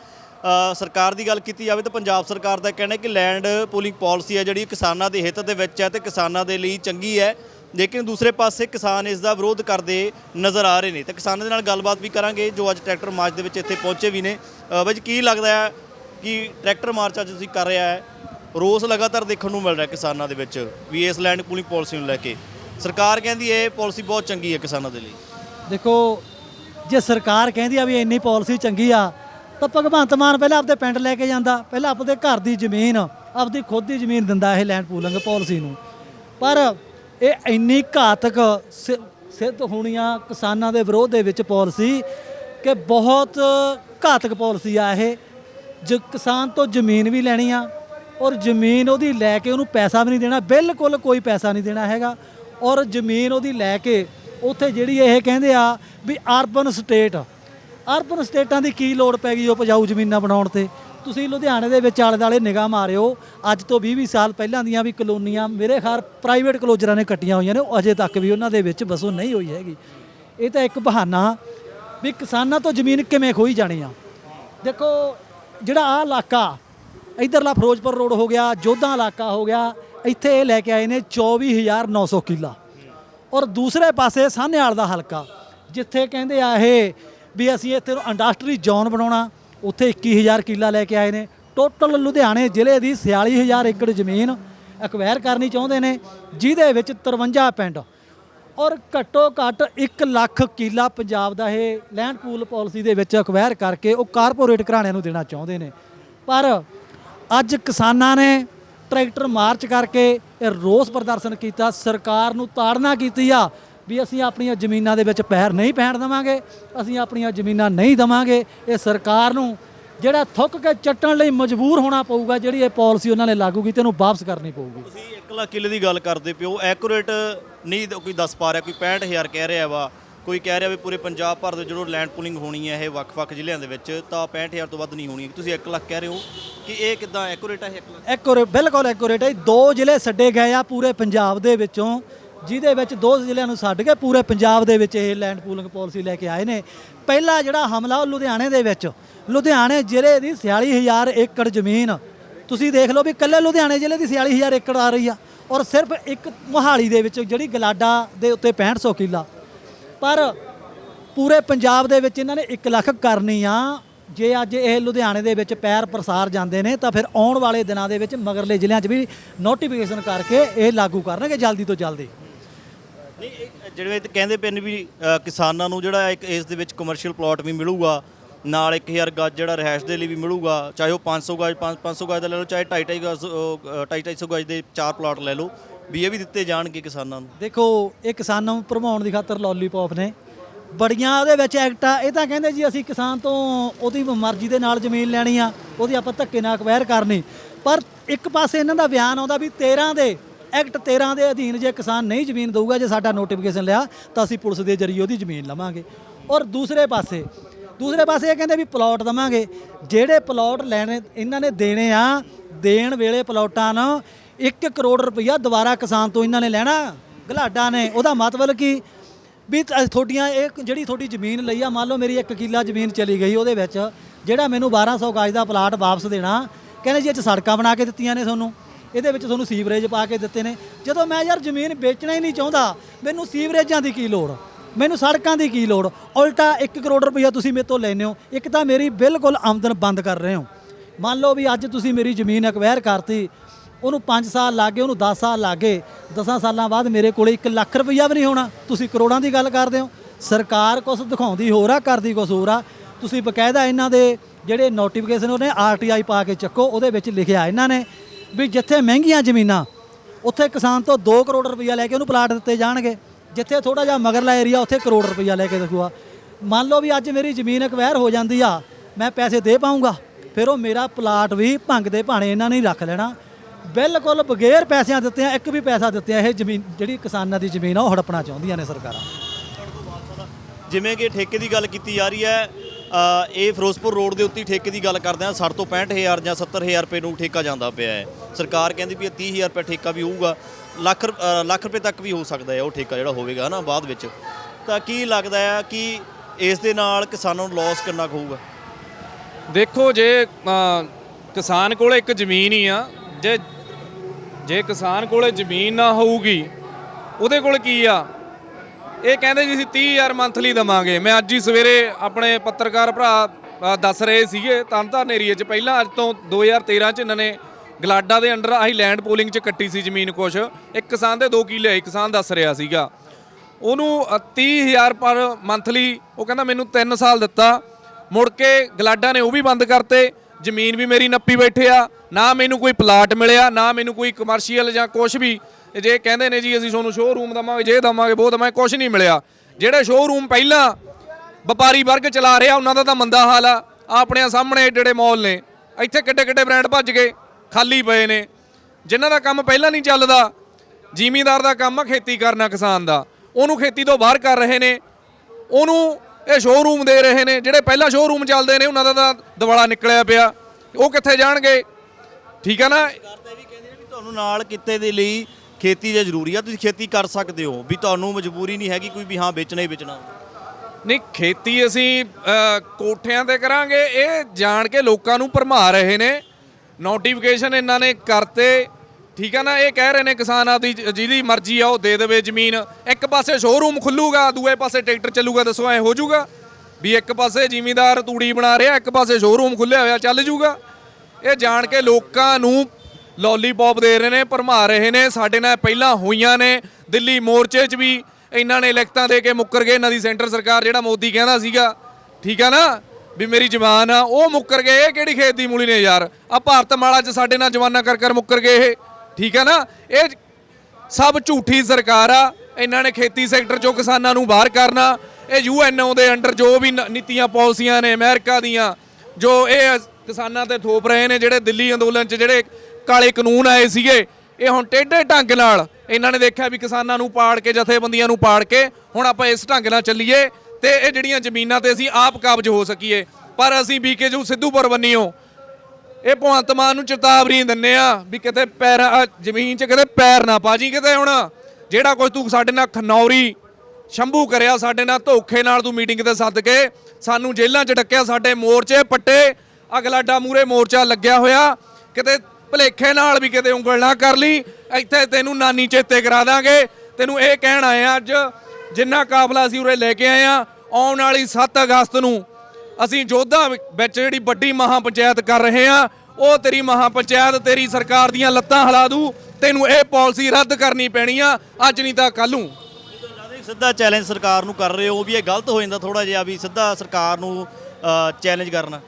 ਸਰਕਾਰ ਦੀ ਗੱਲ ਕੀਤੀ ਜਾਵੇ ਤਾਂ ਪੰਜਾਬ ਸਰਕਾਰ ਦਾ ਕਹਿਣਾ ਹੈ ਕਿ ਲੈਂਡ ਪੂਲਿੰਗ ਪਾਲਿਸੀ ਹੈ, ਜਿਹੜੀ ਕਿਸਾਨਾਂ ਦੇ ਹਿੱਤ ਦੇ ਵਿੱਚ ਹੈ ਤੇ ਕਿਸਾਨਾਂ ਦੇ ਲਈ ਚੰਗੀ ਹੈ। ਲੇਕਿਨ ਦੂਸਰੇ ਪਾਸੇ ਕਿਸਾਨ ਇਸ ਦਾ ਵਿਰੋਧ ਕਰਦੇ ਨਜ਼ਰ ਆ ਰਹੇ ਨੇ। ਤੇ ਕਿਸਾਨਾਂ ਦੇ ਨਾਲ ਗੱਲਬਾਤ ਵੀ ਕਰਾਂਗੇ, ਜੋ ਅੱਜ ਟਰੈਕਟਰ ਮਾਰਚ ਦੇ ਵਿੱਚ ਇੱਥੇ ਪਹੁੰਚੇ ਵੀ ਨੇ। ਬਾਈ ਜੀ, ਕੀ ਲੱਗਦਾ ਹੈ ਕਿ ਟਰੈਕਟਰ ਮਾਰਚ ਅੱਜ ਤੁਸੀਂ ਕਰ ਰਿਹਾ ਹੈ? ਰੋਸ ਲਗਾਤਾਰ ਦੇਖਣ ਨੂੰ ਮਿਲ ਰਿਹਾ ਕਿਸਾਨਾਂ ਦੇ ਵਿੱਚ ਵੀ ਇਸ ਲੈਂਡ ਪੂਲਿੰਗ ਪਾਲਿਸੀ ਨੂੰ ਲੈ ਕੇ। ਸਰਕਾਰ ਕਹਿੰਦੀ ਇਹ ਪਾਲਿਸੀ ਬਹੁਤ ਚੰਗੀ ਹੈ ਕਿਸਾਨਾਂ ਦੇ ਲਈ। ਦੇਖੋ, ਜੇ ਸਰਕਾਰ ਕਹਿੰਦੀ ਆ ਵੀ ਇੰਨੀ ਪਾਲਿਸੀ ਚੰਗੀ ਆ ਤਾਂ ਭਗਵੰਤ ਮਾਨ ਪਹਿਲਾਂ ਆਪਦੇ ਪਿੰਡ ਲੈ ਕੇ ਜਾਂਦਾ, ਪਹਿਲਾਂ ਆਪਦੇ ਘਰ ਦੀ ਜ਼ਮੀਨ, ਆਪਦੀ ਖੁਦ ਦੀ ਜ਼ਮੀਨ ਦਿੰਦਾ ਇਹ ਲੈਂਡ ਪੂਲਿੰਗ ਪਾਲਿਸੀ ਨੂੰ। ਪਰ ਇਹ ਇੰਨੀ ਘਾਤਕ ਸਿ- ਸਿੱਧ ਹੋਣੀਆਂ ਕਿਸਾਨਾਂ ਦੇ ਵਿਰੋਧ ਦੇ ਵਿੱਚ ਪਾਲਿਸੀ ਕਿ ਬਹੁਤ ਘਾਤਕ ਪਾਲਿਸੀ ਆ ਇਹ। ਜ ਕਿਸਾਨ ਤੋਂ ਜ਼ਮੀਨ ਵੀ ਲੈਣੀ ਆ ਔਰ ਜ਼ਮੀਨ ਉਹਦੀ ਲੈ ਕੇ ਉਹਨੂੰ ਪੈਸਾ ਵੀ ਨਹੀਂ ਦੇਣਾ, ਬਿਲਕੁਲ ਕੋਈ ਪੈਸਾ ਨਹੀਂ ਦੇਣਾ ਹੈਗਾ ਔਰ ਜ਼ਮੀਨ ਉਹਦੀ ਲੈ ਕੇ ਉੱਥੇ ਜਿਹੜੀ ਇਹ ਕਹਿੰਦੇ ਆ ਵੀ ਅਰਬਨ ਸਟੇਟ ਅਰਬਨ ਸਟੇਟਾਂ ਦੀ ਕੀ ਲੋੜ ਪੈ ਗਈ ਉਹ ਉਪਜਾਊ ਜ਼ਮੀਨਾਂ ਬਣਾਉਣ ਤੇ? ਤੁਸੀਂ ਲੁਧਿਆਣੇ ਦੇ ਵਿੱਚ ਆਲੇ ਦਾਲੇ ਨਿਗਾਹ ਮਾਰਿਓ। ਅੱਜ ਤੋਂ 20-20 ਸਾਲ ਪਹਿਲਾਂ ਦੀਆਂ ਵੀ ਕਲੋਨੀਆਂ ਮੇਰੇ ਖਿਆਲ ਪ੍ਰਾਈਵੇਟ ਕਲੋਜਰਾਂ ਨੇ ਕੱਟੀਆਂ ਹੋਈਆਂ ਨੇ, ਉਹ ਅਜੇ ਤੱਕ ਵੀ ਉਹਨਾਂ ਦੇ ਵਿੱਚ ਵਸੋਂ ਨਹੀਂ ਹੋਈ ਹੈਗੀ। ਇਹ ਤਾਂ ਇੱਕ ਬਹਾਨਾ ਵੀ ਕਿਸਾਨਾਂ ਤੋਂ ਜ਼ਮੀਨ ਕਿਵੇਂ ਖੋਈ ਜਾਣੀ ਆ। ਦੇਖੋ, ਜਿਹੜਾ ਆ ਇਲਾਕਾ, ਇਧਰਲਾ ਫਿਰੋਜ਼ਪੁਰ ਰੋਡ ਹੋ ਗਿਆ, ਜੋਧਾ ਇਲਾਕਾ ਹੋ ਗਿਆ, ਇੱਥੇ ਇਹ ਲੈ ਕੇ ਆਏ ਨੇ 24900 ਕਿੱਲਾ। ਔਰ ਦੂਸਰੇ ਪਾਸੇ ਸਾਹਨੇਵਾਲ ਦਾ ਹਲਕਾ, ਜਿੱਥੇ ਕਹਿੰਦੇ ਆ ਇਹ ਵੀ ਅਸੀਂ ਇੱਥੇ ਨੂੰ ਇੰਡਸਟਰੀ ਜ਼ੋਨ ਬਣਾਉਣਾ। ਉੱਥੇ 21000 ਕਿੱਲਾ ਲੈ ਕੇ ਆਏ ਨੇ। ਟੋਟਲ ਲੁਧਿਆਣੇ ਜ਼ਿਲ੍ਹੇ ਦੀ 46000 ਏਕੜ ਜ਼ਮੀਨ ਐਕਵਾਇਰ ਕਰਨੀ ਚਾਹੁੰਦੇ ਨੇ, ਜਿਹਦੇ ਵਿੱਚ 53 ਪਿੰਡ ਔਰ ਘੱਟੋ ਘੱਟ 1 ਲੱਖ ਕਿੱਲਾ ਪੰਜਾਬ ਦਾ ਇਹ ਲੈਂਡ ਪੂਲ ਪਾਲਿਸੀ ਦੇ ਵਿੱਚ ਐਕਵਾਇਰ ਕਰਕੇ ਉਹ ਕਾਰਪੋਰੇਟ ਘਰਾਣਿਆਂ ਨੂੰ ਦੇਣਾ ਚਾਹੁੰਦੇ ਨੇ। ਪਰ ਅੱਜ ਕਿਸਾਨਾਂ ਨੇ ਟਰੈਕਟਰ ਮਾਰਚ ਕਰਕੇ ਇਹ ਰੋਸ ਪ੍ਰਦਰਸ਼ਨ ਕੀਤਾ, ਸਰਕਾਰ ਨੂੰ ਤਾੜਨਾ ਕੀਤੀ ਆ। ਵੀ ਅਸੀਂ ਆਪਣੀਆਂ ਜ਼ਮੀਨਾਂ ਦੇ ਵਿੱਚ ਪੈਰ ਨਹੀਂ ਪੈਣ ਦੇਵਾਂਗੇ ਅਸੀਂ ਆਪਣੀਆਂ ਜ਼ਮੀਨਾਂ ਨਹੀਂ ਦੇਵਾਂਗੇ। ਇਹ ਸਰਕਾਰ ਨੂੰ ਜਿਹੜਾ ਥੁੱਕ ਕੇ ਚੱਟਣ ਲਈ ਮਜਬੂਰ ਹੋਣਾ ਪਊਗਾ ਜਿਹੜੀ ਇਹ ਪਾਲਿਸੀ ਉਹਨਾਂ ਨੇ ਲਾਗੂ ਕੀਤੀ ਇਹਨੂੰ ਵਾਪਸ ਕਰਨੀ ਪਊਗੀ। ਤੁਸੀਂ 1 ਲੱਖ ਕਿੱਲੇ ਦੀ ਗੱਲ ਕਰਦੇ ਪਿਓ ਐਕੂਰੇਟ ਨਹੀਂ ਕੋਈ ਦੱਸ ਪਾ ਰਿਹਾ ਕੋਈ 65000 ਕਹਿ ਰਿਹਾ ਵਾ। ਕੋਈ ਕਹਿ ਰਿਹਾ ਵੀ ਪੂਰੇ ਪੰਜਾਬ ਭਰ ਦੇ ਜਦੋਂ ਲੈਂਡ ਪੂਲਿੰਗ ਹੋਣੀ ਹੈ ਇਹ ਵੱਖ-ਵੱਖ ਜ਼ਿਲ੍ਹਿਆਂ ਦੇ ਵਿੱਚ ਤਾਂ 65000 ਤੋਂ ਵੱਧ ਨਹੀਂ ਹੋਣੀ ਤੁਸੀਂ 1 ਲੱਖ ਕਹਿ ਰਹੇ ਹੋ ਕਿ ਇਹ ਕਿਦਾਂ ਐਕੂਰੇਟ ਹੈ 1 ਲੱਖ? ਐਕੂਰੇਟ ਬਿਲਕੁਲ ਐਕੂਰੇਟ ਹੈ ਦੋ ਜ਼ਿਲ੍ਹੇ ਛੱਡੇ ਗਏ ਆ ਪੂਰੇ ਪੰਜਾਬ ਦੇ ਵਿੱਚੋਂ। ਜਿਹਦੇ ਵਿੱਚ ਦੋ ਜ਼ਿਲ੍ਹਿਆਂ ਨੂੰ ਛੱਡ ਕੇ ਪੂਰੇ ਪੰਜਾਬ ਦੇ ਵਿੱਚ ਇਹ ਲੈਂਡ ਪੂਲਿੰਗ ਪਾਲਿਸੀ ਲੈ ਕੇ ਆਏ ਨੇ। ਪਹਿਲਾ ਜਿਹੜਾ ਹਮਲਾ ਉਹ ਲੁਧਿਆਣੇ ਦੇ ਵਿੱਚ। ਲੁਧਿਆਣੇ ਜ਼ਿਲ੍ਹੇ ਦੀ 46000 ਏਕੜ ਜ਼ਮੀਨ। ਤੁਸੀਂ ਦੇਖ ਲਓ ਵੀ ਇਕੱਲੇ ਲੁਧਿਆਣੇ ਜ਼ਿਲ੍ਹੇ ਦੀ 46000 ਏਕੜ ਆ ਰਹੀ ਆ ਔਰ ਸਿਰਫ ਇੱਕ ਮੋਹਾਲੀ ਦੇ ਵਿੱਚ ਜਿਹੜੀ ਗਲਾਡਾ ਦੇ ਉੱਤੇ 6500 ਕਿੱਲਾ। ਪਰ ਪੂਰੇ ਪੰਜਾਬ ਦੇ ਵਿੱਚ ਇਹਨਾਂ ਨੇ 1 ਲੱਖ ਕਰਨੀ ਆ। ਜੇ ਅੱਜ ਇਹ ਲੁਧਿਆਣੇ ਦੇ ਵਿੱਚ ਪੈਰ ਪ੍ਰਸਾਰ ਜਾਂਦੇ ਨੇ ਤਾਂ ਫਿਰ ਆਉਣ ਵਾਲੇ ਦਿਨਾਂ ਦੇ ਵਿੱਚ ਮਗਰਲੇ ਜ਼ਿਲ੍ਹਿਆਂ 'ਚ ਵੀ ਨੋਟੀਫਿਕੇਸ਼ਨ ਕਰਕੇ ਇਹ ਲਾਗੂ ਕਰਨਗੇ ਜਲਦੀ ਤੋਂ ਜਲਦੀ। ਨਹੀਂ, ਇਹ, ਜਿਹੜੇ ਇਹ ਕਹਿੰਦੇ ਪੈਨ ਵੀ ਕਿਸਾਨਾਂ ਨੂੰ ਜਿਹੜਾ ਇੱਕ ਇਸ ਦੇ ਵਿੱਚ ਕਮਰਸ਼ੀਅਲ ਪਲਾਟ ਵੀ ਮਿਲੂਗਾ, ਨਾਲ 1000 ਗੱਜ ਜਿਹੜਾ ਰਹਿائش ਦੇ ਲਈ ਵੀ ਮਿਲੂਗਾ, ਚਾਹੇ ਉਹ 500 ਗੱਜ 500 ਗੱਜ ਦਾ ਲੈ ਲਓ, ਚਾਹੇ 2.5 ਗੱਜ 2.5 ਗੱਜ ਦੇ ਚਾਰ ਪਲਾਟ ਲੈ ਲਓ, ਵੀ ਇਹ ਵੀ ਦਿੱਤੇ ਜਾਣਗੇ ਕਿਸਾਨਾਂ ਨੂੰ। ਦੇਖੋ, ਇਹ ਕਿਸਾਨਾਂ ਨੂੰ ਭਰਮਾਉਣ ਦੀ ਖਾਤਰ ਲੋਲੀਪੌਪ ਨੇ। ਬੜੀਆਂ ਉਹਦੇ ਵਿੱਚ ਐਕਟ ਆ ਇਹ ਤਾਂ ਕਹਿੰਦੇ ਜੀ ਅਸੀਂ ਕਿਸਾਨ ਤੋਂ ਉਹਦੀ ਮਰਜ਼ੀ ਦੇ ਨਾਲ ਜ਼ਮੀਨ ਲੈਣੀ ਆ, ਉਹਦੀ ਆਪਾਂ ਧੱਕੇ ਨਾਲ ਅਕਵਾਇਰ ਕਰਨੀ। ਪਰ ਇੱਕ ਪਾਸੇ ਇਹਨਾਂ ਦਾ ਬਿਆਨ ਆਉਂਦਾ ਵੀ 13 ਦੇ ਐਕਟ 13 ਦੇ ਅਧੀਨ ਜੇ ਕਿਸਾਨ ਨਹੀਂ ਜ਼ਮੀਨ ਦਊਗਾ, ਜੇ ਸਾਡਾ ਨੋਟੀਫਿਕੇਸ਼ਨ ਲਿਆ, ਤਾਂ ਅਸੀਂ ਪੁਲਿਸ ਦੇ ਜ਼ਰੀਏ ਉਹਦੀ ਜ਼ਮੀਨ ਲਵਾਂਗੇ। ਔਰ ਦੂਸਰੇ ਪਾਸੇ ਦੂਸਰੇ ਪਾਸੇ ਇਹ ਕਹਿੰਦੇ ਵੀ ਪਲਾਟ ਦਵਾਂਗੇ। ਜਿਹੜੇ ਪਲਾਟ ਲੈਣੇ, ਇਹਨਾਂ ਨੇ ਦੇਣੇ ਆ, ਦੇਣ ਵੇਲੇ ਪਲਾਟਾਂ ਨੂੰ 1 ਕਰੋੜ ਰੁਪਈਆ ਦੁਬਾਰਾ ਕਿਸਾਨ ਤੋਂ ਇਹਨਾਂ ਨੇ ਲੈਣਾ। ਗਲਾਡਾ ਨੇ, ਉਹਦਾ ਮਤਲਬ ਕੀ? ਵੀ ਤੁਹਾਡੀਆਂ ਇਹ ਜਿਹੜੀ ਤੁਹਾਡੀ ਜ਼ਮੀਨ ਲਈ ਆ, ਮੰਨ ਲਓ ਮੇਰੀ 1 ਕਿੱਲਾ ਜ਼ਮੀਨ ਚਲੀ ਗਈ ਉਹਦੇ ਵਿੱਚ, ਜਿਹੜਾ ਮੈਨੂੰ 1200 ਗਜ ਦਾ ਪਲਾਟ ਵਾਪਸ ਦੇਣਾ, ਕਹਿੰਦੇ ਜੀ ਇਹ 'ਚ ਸੜਕਾਂ ਬਣਾ ਕੇ ਦਿੱਤੀਆਂ ਨੇ ਤੁਹਾਨੂੰ। ਇਹਦੇ ਵਿੱਚ ਤੁਹਾਨੂੰ ਸੀਵਰੇਜ ਪਾ ਕੇ ਦਿੱਤੇ ਨੇ। ਜਦੋਂ ਮੈਂ ਯਾਰ ਜ਼ਮੀਨ ਵੇਚਣਾ ਹੀ ਨਹੀਂ ਚਾਹੁੰਦਾ, ਮੈਨੂੰ ਸੀਵਰੇਜਾਂ ਦੀ ਕੀ ਲੋੜ? ਮੈਨੂੰ ਸੜਕਾਂ ਦੀ ਕੀ ਲੋੜ? ਉਲਟਾ 1 ਕਰੋੜ ਰੁਪਈਆ ਤੁਸੀਂ ਮੇਰੇ ਤੋਂ ਲੈਂਦੇ ਹੋ। ਇੱਕ ਤਾਂ ਮੇਰੀ ਬਿਲਕੁਲ ਆਮਦਨ ਬੰਦ ਕਰ ਰਹੇ ਹੋ। ਮੰਨ ਲਓ ਵੀ ਅੱਜ ਤੁਸੀਂ ਮੇਰੀ ਜ਼ਮੀਨ ਐਕਵਾਇਰ ਕਰਤੀ, ਉਹਨੂੰ 5 ਸਾਲ ਲੱਗੇ, ਉਹਨੂੰ 10 ਸਾਲ ਲੱਗੇ 10 ਸਾਲਾਂ ਬਾਅਦ ਮੇਰੇ ਕੋਲੇ 1 ਲੱਖ ਰੁਪਈਆ ਵੀ ਨਹੀਂ ਹੋਣਾ। ਤੁਸੀਂ ਕਰੋੜਾਂ ਦੀ ਗੱਲ ਕਰਦੇ ਹੋ। ਸਰਕਾਰ ਕੁਛ ਦਿਖਾਉਂਦੀ ਹੋਰ ਆ, ਕਰਦੀ ਕੁਛ ਹੋਰ ਆ। ਤੁਸੀਂ ਬਕਾਇਦਾ ਇਹਨਾਂ ਦੇ ਜਿਹੜੇ ਨੋਟੀਫਿਕੇਸ਼ਨ ਉਹਨੇ ਆਰਟੀਆਈ ਪਾ ਕੇ ਚੱਕੋ, ਉਹਦੇ ਵਿੱਚ ਲਿਖਿਆ ਇਹਨਾਂ ਨੇ। ਵੀ ਜਿੱਥੇ ਮਹਿੰਗੀਆਂ ਜ਼ਮੀਨਾਂ, ਉੱਥੇ ਕਿਸਾਨ ਤੋਂ 2 ਕਰੋੜ ਰੁਪਈਆ ਲੈ ਕੇ ਉਹਨੂੰ ਪਲਾਟ ਦਿੱਤੇ ਜਾਣਗੇ। ਜਿੱਥੇ ਥੋੜਾ ਜਿਹਾ ਮਗਰਲਾ ਏਰੀਆ ਉੱਥੇ ਕਰੋੜ ਰੁਪਈਆ ਲੈ ਕੇ ਦੇਖੂਗਾ। ਮੰਨ ਲਓ ਵੀ ਅੱਜ ਮੇਰੀ ਜ਼ਮੀਨ ਐਕਵਾਇਰ ਹੋ ਜਾਂਦੀ ਆ, ਮੈਂ ਪੈਸੇ ਦੇ ਪਾਉਂਗਾ ਫਿਰ ਉਹ ਮੇਰਾ ਪਲਾਟ ਵੀ ਭੰਗ ਦੇ ਭਾਣੇ ਇਹਨਾਂ ਨੇ ਰੱਖ ਲੈਣਾ। ਬਿਲਕੁਲ ਬਗੈਰ ਪੈਸਿਆਂ ਦਿੱਤੇ ਆ, ਇੱਕ ਵੀ ਪੈਸਾ ਦਿੱਤੇ ਆ, ਇਹ ਜ਼ਮੀਨ, ਜਿਹੜੀ ਕਿਸਾਨਾਂ ਦੀ ਜ਼ਮੀਨ ਆ, ਉਹ ਹੜਪਣਾ ਚਾਹੁੰਦੀਆਂ ਨੇ ਸਰਕਾਰਾਂ। ਜਿਵੇਂ ਕਿ ਠੇਕੇ ਦੀ ਗੱਲ ਕੀਤੀ ਜਾ ਰਹੀ ਹੈ ਇਹ ਫਿਰੋਜ਼ਪੁਰ ਰੋਡ ਦੇ ਉੱਤੇ ਠੇਕੇ ਦੀ ਗੱਲ ਕਰਦੇ ਆ 60 ਤੋਂ 65000 ਜਾਂ 70000 ਰੁਪਏ ਨੂੰ ਠੇਕਾ ਜਾਂਦਾ ਪਿਆ ਹੈ। ਸਰਕਾਰ ਕਹਿੰਦੀ ਵੀ ਇਹ 30000 ਰੁਪਏ ਠੇਕਾ ਵੀ ਹੋਊਗਾ। ਲੱਖ ਰੁਪ- ਲੱਖ ਰੁਪਏ ਤੱਕ ਵੀ ਹੋ ਸਕਦਾ ਹੈ ਉਹ ਠੇਕਾ ਜਿਹੜਾ ਹੋਵੇਗਾ ਨਾ ਬਾਅਦ ਵਿੱਚ। ਤਾਂ ਕੀ ਲੱਗਦਾ ਹੈ ਕਿ ਇਸ ਦੇ ਨਾਲ ਕਿਸਾਨਾਂ ਨੂੰ ਲਾਸ ਕਿੰਨਾ ਕੁ ਹੋਊਗਾ? ਦੇਖੋ ਜੇ ਕਿਸਾਨ ਕੋਲੇ ਇੱਕ ਜ਼ਮੀਨ ਹੀ ਆ, ਜੇ ਜੇ ਕਿਸਾਨ ਕੋਲੇ ਜ਼ਮੀਨ ਨਾ ਹੋਊਗੀ, ਉਹਦੇ ਕੋਲ ਕੀ ਆ? ਇਹ ਕਹਿੰਦੇ ਜੀ ਅਸੀਂ 30000 ਮੰਥਲੀ ਦਵਾਂਗੇ। ਮੈਂ ਅੱਜ ਹੀ ਸਵੇਰੇ ਆਪਣੇ ਪੱਤਰਕਾਰ ਭਰਾ ਦੱਸ ਰਹੇ ਸੀਗੇ ਤਰਨਤਾਰਨ ਏਰੀਏ 'ਚ। ਪਹਿਲਾਂ ਅੱਜ ਤੋਂ 2013 'ਚ ਇਹਨਾਂ ਨੇ ਗਲਾਡਾ ਦੇ ਅੰਡਰ ਆਹੀ ਲੈਂਡ ਪੂਲਿੰਗ 'ਚ ਕੱਟੀ ਸੀ ਜ਼ਮੀਨ ਕੁਛ। ਇੱਕ ਕਿਸਾਨ ਦੇ 2 ਕਿੱਲੇ ਇੱਕ ਕਿਸਾਨ ਦੱਸ ਰਿਹਾ ਸੀਗਾ। ਉਹਨੂੰ ਅ, 30000 ਪਰ ਮੰਥਲੀ ਉਹ ਕਹਿੰਦਾ ਮੈਨੂੰ 3 ਸਾਲ ਦਿੱਤਾ। ਮੁੜ ਕੇ ਗਲਾਡਾ ਨੇ ਉਹ ਵੀ ਬੰਦ ਕਰਤੇ। ਜ਼ਮੀਨ ਵੀ ਮੇਰੀ ਨੱਪੀ ਬੈਠੇ ਆ। ਨਾ ਮੈਨੂੰ ਕੋਈ ਪਲਾਟ ਮਿਲਿਆ ਨਾ ਮੈਨੂੰ ਕੋਈ ਕਮਰਸ਼ੀਅਲ ਜਾਂ ਕੁਝ ਵੀ। ਜੇ ਕਹਿੰਦੇ ਨੇ ਜੀ ਅਸੀਂ ਤੁਹਾਨੂੰ ਸ਼ੋਅਰੂਮ ਦਵਾਂਗੇ, ਜੇ ਦਵਾਂਗੇ ਬਹੁਤ ਦਵਾਂਗੇ ਕੁਝ ਨਹੀਂ ਮਿਲਿਆ। ਜਿਹੜੇ ਸ਼ੋਅਰੂਮ ਪਹਿਲਾਂ ਵਪਾਰੀ ਵਰਗ ਚਲਾ ਰਿਹਾ, ਉਹਨਾਂ ਦਾ ਤਾਂ ਮੰਦਾ ਹਾਲ ਆ। ਆਪਣੇ ਸਾਹਮਣੇ ਏਡੇ ਏਡੇ ਮਾਲ ਨੇ। ਇੱਥੇ ਕਿੱਡੇ ਕਿੱਡੇ ਬ੍ਰਾਂਡ ਭੱਜ ਗਏ, ਖਾਲੀ ਪਏ ਨੇ। ਜਿਨ੍ਹਾਂ ਦਾ ਕੰਮ ਪਹਿਲਾਂ ਨਹੀਂ ਚੱਲਦਾ, ਜ਼ਿਮੀਂਦਾਰ ਦਾ ਕੰਮ ਆ ਖੇਤੀ ਕਰਨਾ ਕਿਸਾਨ ਦਾ। ਉਹਨੂੰ ਖੇਤੀ ਤੋਂ ਬਾਹਰ ਕਰ ਰਹੇ ਨੇ। ਉਹਨੂੰ ਇਹ ਸ਼ੋਅਰੂਮ ਦੇ ਰਹੇ ਨੇ। ਜਿਹੜੇ ਪਹਿਲਾਂ ਸ਼ੋਅਰੂਮ ਚੱਲਦੇ ਨੇ, ਉਹਨਾਂ ਦਾ ਤਾਂ ਦਿਵਾਲਾ ਨਿਕਲਿਆ ਪਿਆ। ਉਹ ਕਿੱਥੇ ਜਾਣਗੇ? ਠੀਕ ਆ ਨਾ? ਇਹ ਵੀ ਕਹਿੰਦੇ ਨੇ ਵੀ ਤੁਹਾਨੂੰ ਨਾਲ ਕਿੱਤੇ ਦੇ ਲਈ ਖੇਤੀ ਜੇ ਜ਼ਰੂਰੀ ਆ ਤੁਸੀਂ ਖੇਤੀ ਕਰ ਸਕਦੇ ਹੋ। ਵੀ ਤੁਹਾਨੂੰ ਮਜਬੂਰੀ ਨਹੀਂ ਹੈਗੀ ਕੋਈ ਵੀ ਹਾਂ ਵੇਚਣਾ ਹੀ ਵੇਚਣਾ। ਨਹੀਂ ਖੇਤੀ ਅਸੀਂ ਅ, ਕੋਠਿਆਂ ਤੇ ਕਰਾਂਗੇ। ਇਹ ਜਾਣ ਕੇ ਲੋਕਾਂ ਨੂੰ ਭਰਮਾ ਰਹੇ ਨੇ। ਨੋਟੀਫਿਕੇਸ਼ਨ ਇਹਨਾਂ ਨੇ ਕਰਤੇ। ਠੀਕ ਆ ਨਾ ਇਹ ਕਹਿ ਰਹੇ ਨੇ ਕਿਸਾਨ ਆਪਦੀ ਜਿਹਦੀ ਮਰਜ਼ੀ ਆ ਉਹ ਦੇ ਦੇਵੇ ਜ਼ਮੀਨ। ਇੱਕ ਪਾਸੇ ਸ਼ੋਰੂਮ ਖੁੱਲੂਗਾ ਦੂਏ ਪਾਸੇ ਟਰੈਕਟਰ ਚੱਲੂਗਾ ਦੱਸੋ ਐ ਹੋ ਜਾਊਗਾ। ਵੀ ਇੱਕ ਪਾਸੇ ਜ਼ਿਮੀਂਦਾਰ ਤੂੜੀ ਬਣਾ ਰਿਹਾ ਇੱਕ ਪਾਸੇ ਸ਼ੋਰੂਮ ਖੁੱਲਿਆ ਹੋਇਆ ਚੱਲ ਜਾਊਗਾ ਇਹ ਜਾਣ ਕੇ ਲੋਕਾਂ ਨੂੰ ਲੋਲੀਪੌਪ ਦੇ ਰਹੇ ਨੇ, ਭਰਮਾ ਰਹੇ ਨੇ, ਸਾਡੇ ਨਾਲ ਪਹਿਲਾਂ ਹੋਈਆਂ ਨੇ ਦਿੱਲੀ ਮੋਰਚੇ 'ਚ ਵੀ ਇਹਨਾਂ ਨੇ ਇਲੈਕਟਾਂ ਦੇ ਕੇ ਮੁੱਕਰ ਗਏ। ਇਹਨਾਂ ਦੀ ਸੈਂਟਰ ਸਰਕਾਰ ਜਿਹੜਾ ਮੋਦੀ ਕਹਿੰਦਾ ਸੀਗਾ, ਠੀਕ ਆ ਨਾ? ਵੀ ਮੇਰੀ ਜ਼ਬਾਨ ਆ, ਉਹ ਮੁੱਕਰ ਗਏ, ਇਹ ਕਿਹੜੀ ਖੇਤ ਦੀ ਮੂਲੀ ਨੇ ਯਾਰ? ਆ ਭਾਰਤ ਮਾਲਾ 'ਚ ਸਾਡੇ ਨਾਲ ਜਵਾਨਾਂ ਕਰ ਕਰ ਮੁੱਕਰ ਗਏ ਇਹ, ਠੀਕ ਆ ਨਾ? ਇਹ ਸਭ ਝੂਠੀ ਸਰਕਾਰ ਆ, ਇਹਨਾਂ ਨੇ ਖੇਤੀ ਸੈਕਟਰ ਚੋਂ ਕਿਸਾਨਾਂ ਨੂੰ ਬਾਹਰ ਕਰਨਾ। ਇਹ ਯੂਐਨਓ ਦੇ ਅੰਡਰ ਜੋ ਵੀ ਨ- ਨੀਤੀਆਂ ਪਾਲਿਸੀਆਂ ਨੇ ਅਮਰੀਕਾ ਦੀਆਂ, ਜੋ ਇਹ ਕਿਸਾਨਾਂ ਤੇ ਥੋਪ ਰਹੇ ਨੇ, ਜਿਹੜੇ ਦਿੱਲੀ ਅੰਦੋਲਨ 'ਚ ਜਿਹੜੇ ਕਾਲੇ ਕਾਨੂੰਨ ਆਏ ਸੀਗੇ। ਇਹ ਹੁਣ ਟੇਢੇ ਢੰਗ ਨਾਲ ਇਹਨਾਂ ਨੇ ਦੇਖਿਆ ਵੀ ਕਿਸਾਨਾਂ ਨੂੰ ਪਾੜ ਕੇ, ਜਥੇਬੰਦੀਆਂ ਨੂੰ ਪਾੜ ਕੇ ਹੁਣ ਆਪਾਂ ਇਸ ਢੰਗ ਨਾਲ ਚੱਲੀਏ ਤੇ ਇਹ ਜਿਹੜੀਆਂ ਜ਼ਮੀਨਾਂ ਤੇ ਅਸੀਂ ਆਪ ਕਾਬਜ਼ ਹੋ ਸਕੀਏ। ਪਰ ਅਸੀਂ ਬੀਕੇ ਜੂ ਸਿੱਧੂਪੁਰ ਬੰਨੀਓ, ਇਹ ਭਗਵੰਤ ਮਾਨ ਨੂੰ ਚੇਤਾਵਨੀ ਦਿੰਨੇ ਆ ਵੀ ਕਿਤੇ ਪੈਰ ਜ਼ਮੀਨ 'ਚ ਕਿਤੇ ਪੈਰ ਨਾ ਪਾਜੀ ਕਿਤੇ ਹੁਣ। ਜਿਹੜਾ ਕੁਝ ਤੂੰ ਸਾਡੇ ਨਾਲ ਖਨੌਰੀ ਸ਼ੰਭੂ ਕਰਿਆ, ਸਾਡੇ ਨਾਲ ਧੋਖੇ ਨਾਲ ਤੂੰ ਮੀਟਿੰਗ ਤੇ ਸੱਦ ਕੇ ਸਾਨੂੰ ਜੇਲ੍ਹਾਂ 'ਚ ਡੱਕਿਆ, ਸਾਡੇ ਮੋਰਚੇ ਪੱਟੇ ਅਗਲਾਡਾ ਮੂਰੇ ਮੋਰਚਾ ਲੱਗਿਆ ਹੋਇਆ। ਕਿਤੇ ਭਲੇਖੇ ਨਾਲ ਵੀ ਕਿਤੇ ਉਂਗਲ ਨਾ ਕਰ ਲਈ। ਇੱਥੇ ਤੈਨੂੰ ਨਾਨੀ ਚੇਤੇ ਕਰਾ ਦਾਂਗੇ। ਤੈਨੂੰ ਇਹ ਕਹਿਣ ਆਏ ਆ ਅੱਜ, ਜਿੰਨਾ ਕਾਫਲਾ ਅਸੀਂ ਉਰੇ ਲੈ ਕੇ ਆਏ ਆ ਆਉਣ ਵਾਲੀ 7 ਅਗਸਤ ਨੂੰ ਅਸੀਂ ਜੋਧਾ ਵਿੱਚ ਜਿਹੜੀ ਵੱਡੀ ਮਹਾ ਪੰਚਾਇਤ ਕਰ ਰਹੇ ਆ ਉਹ ਤੇਰੀ ਮਹਾ ਪੰਚਾਇਤ ਤੇਰੀ ਸਰਕਾਰ ਦੀਆਂ ਲੱਤਾਂ ਹਿਲਾ ਦੂ। ਤੈਨੂੰ ਇਹ ਪਾਲਿਸੀ ਰੱਦ ਕਰਨੀ ਪੈਣੀ ਆ, ਅੱਜ ਨਹੀਂ ਤਾਂ ਕੱਲ ਨੂੰ। ਸਿੱਧਾ ਚੈਲੰਜ ਸਰਕਾਰ ਨੂੰ ਕਰ ਰਹੇ ਹੋ ਵੀ ਇਹ ਗਲਤ ਹੋ ਜਾਂਦਾ ਥੋੜਾ ਜਿਹਾ ਵੀ ਸਿੱਧਾ ਸਰਕਾਰ ਨੂੰ ਚੈਲੰਜ ਕਰਨਾ।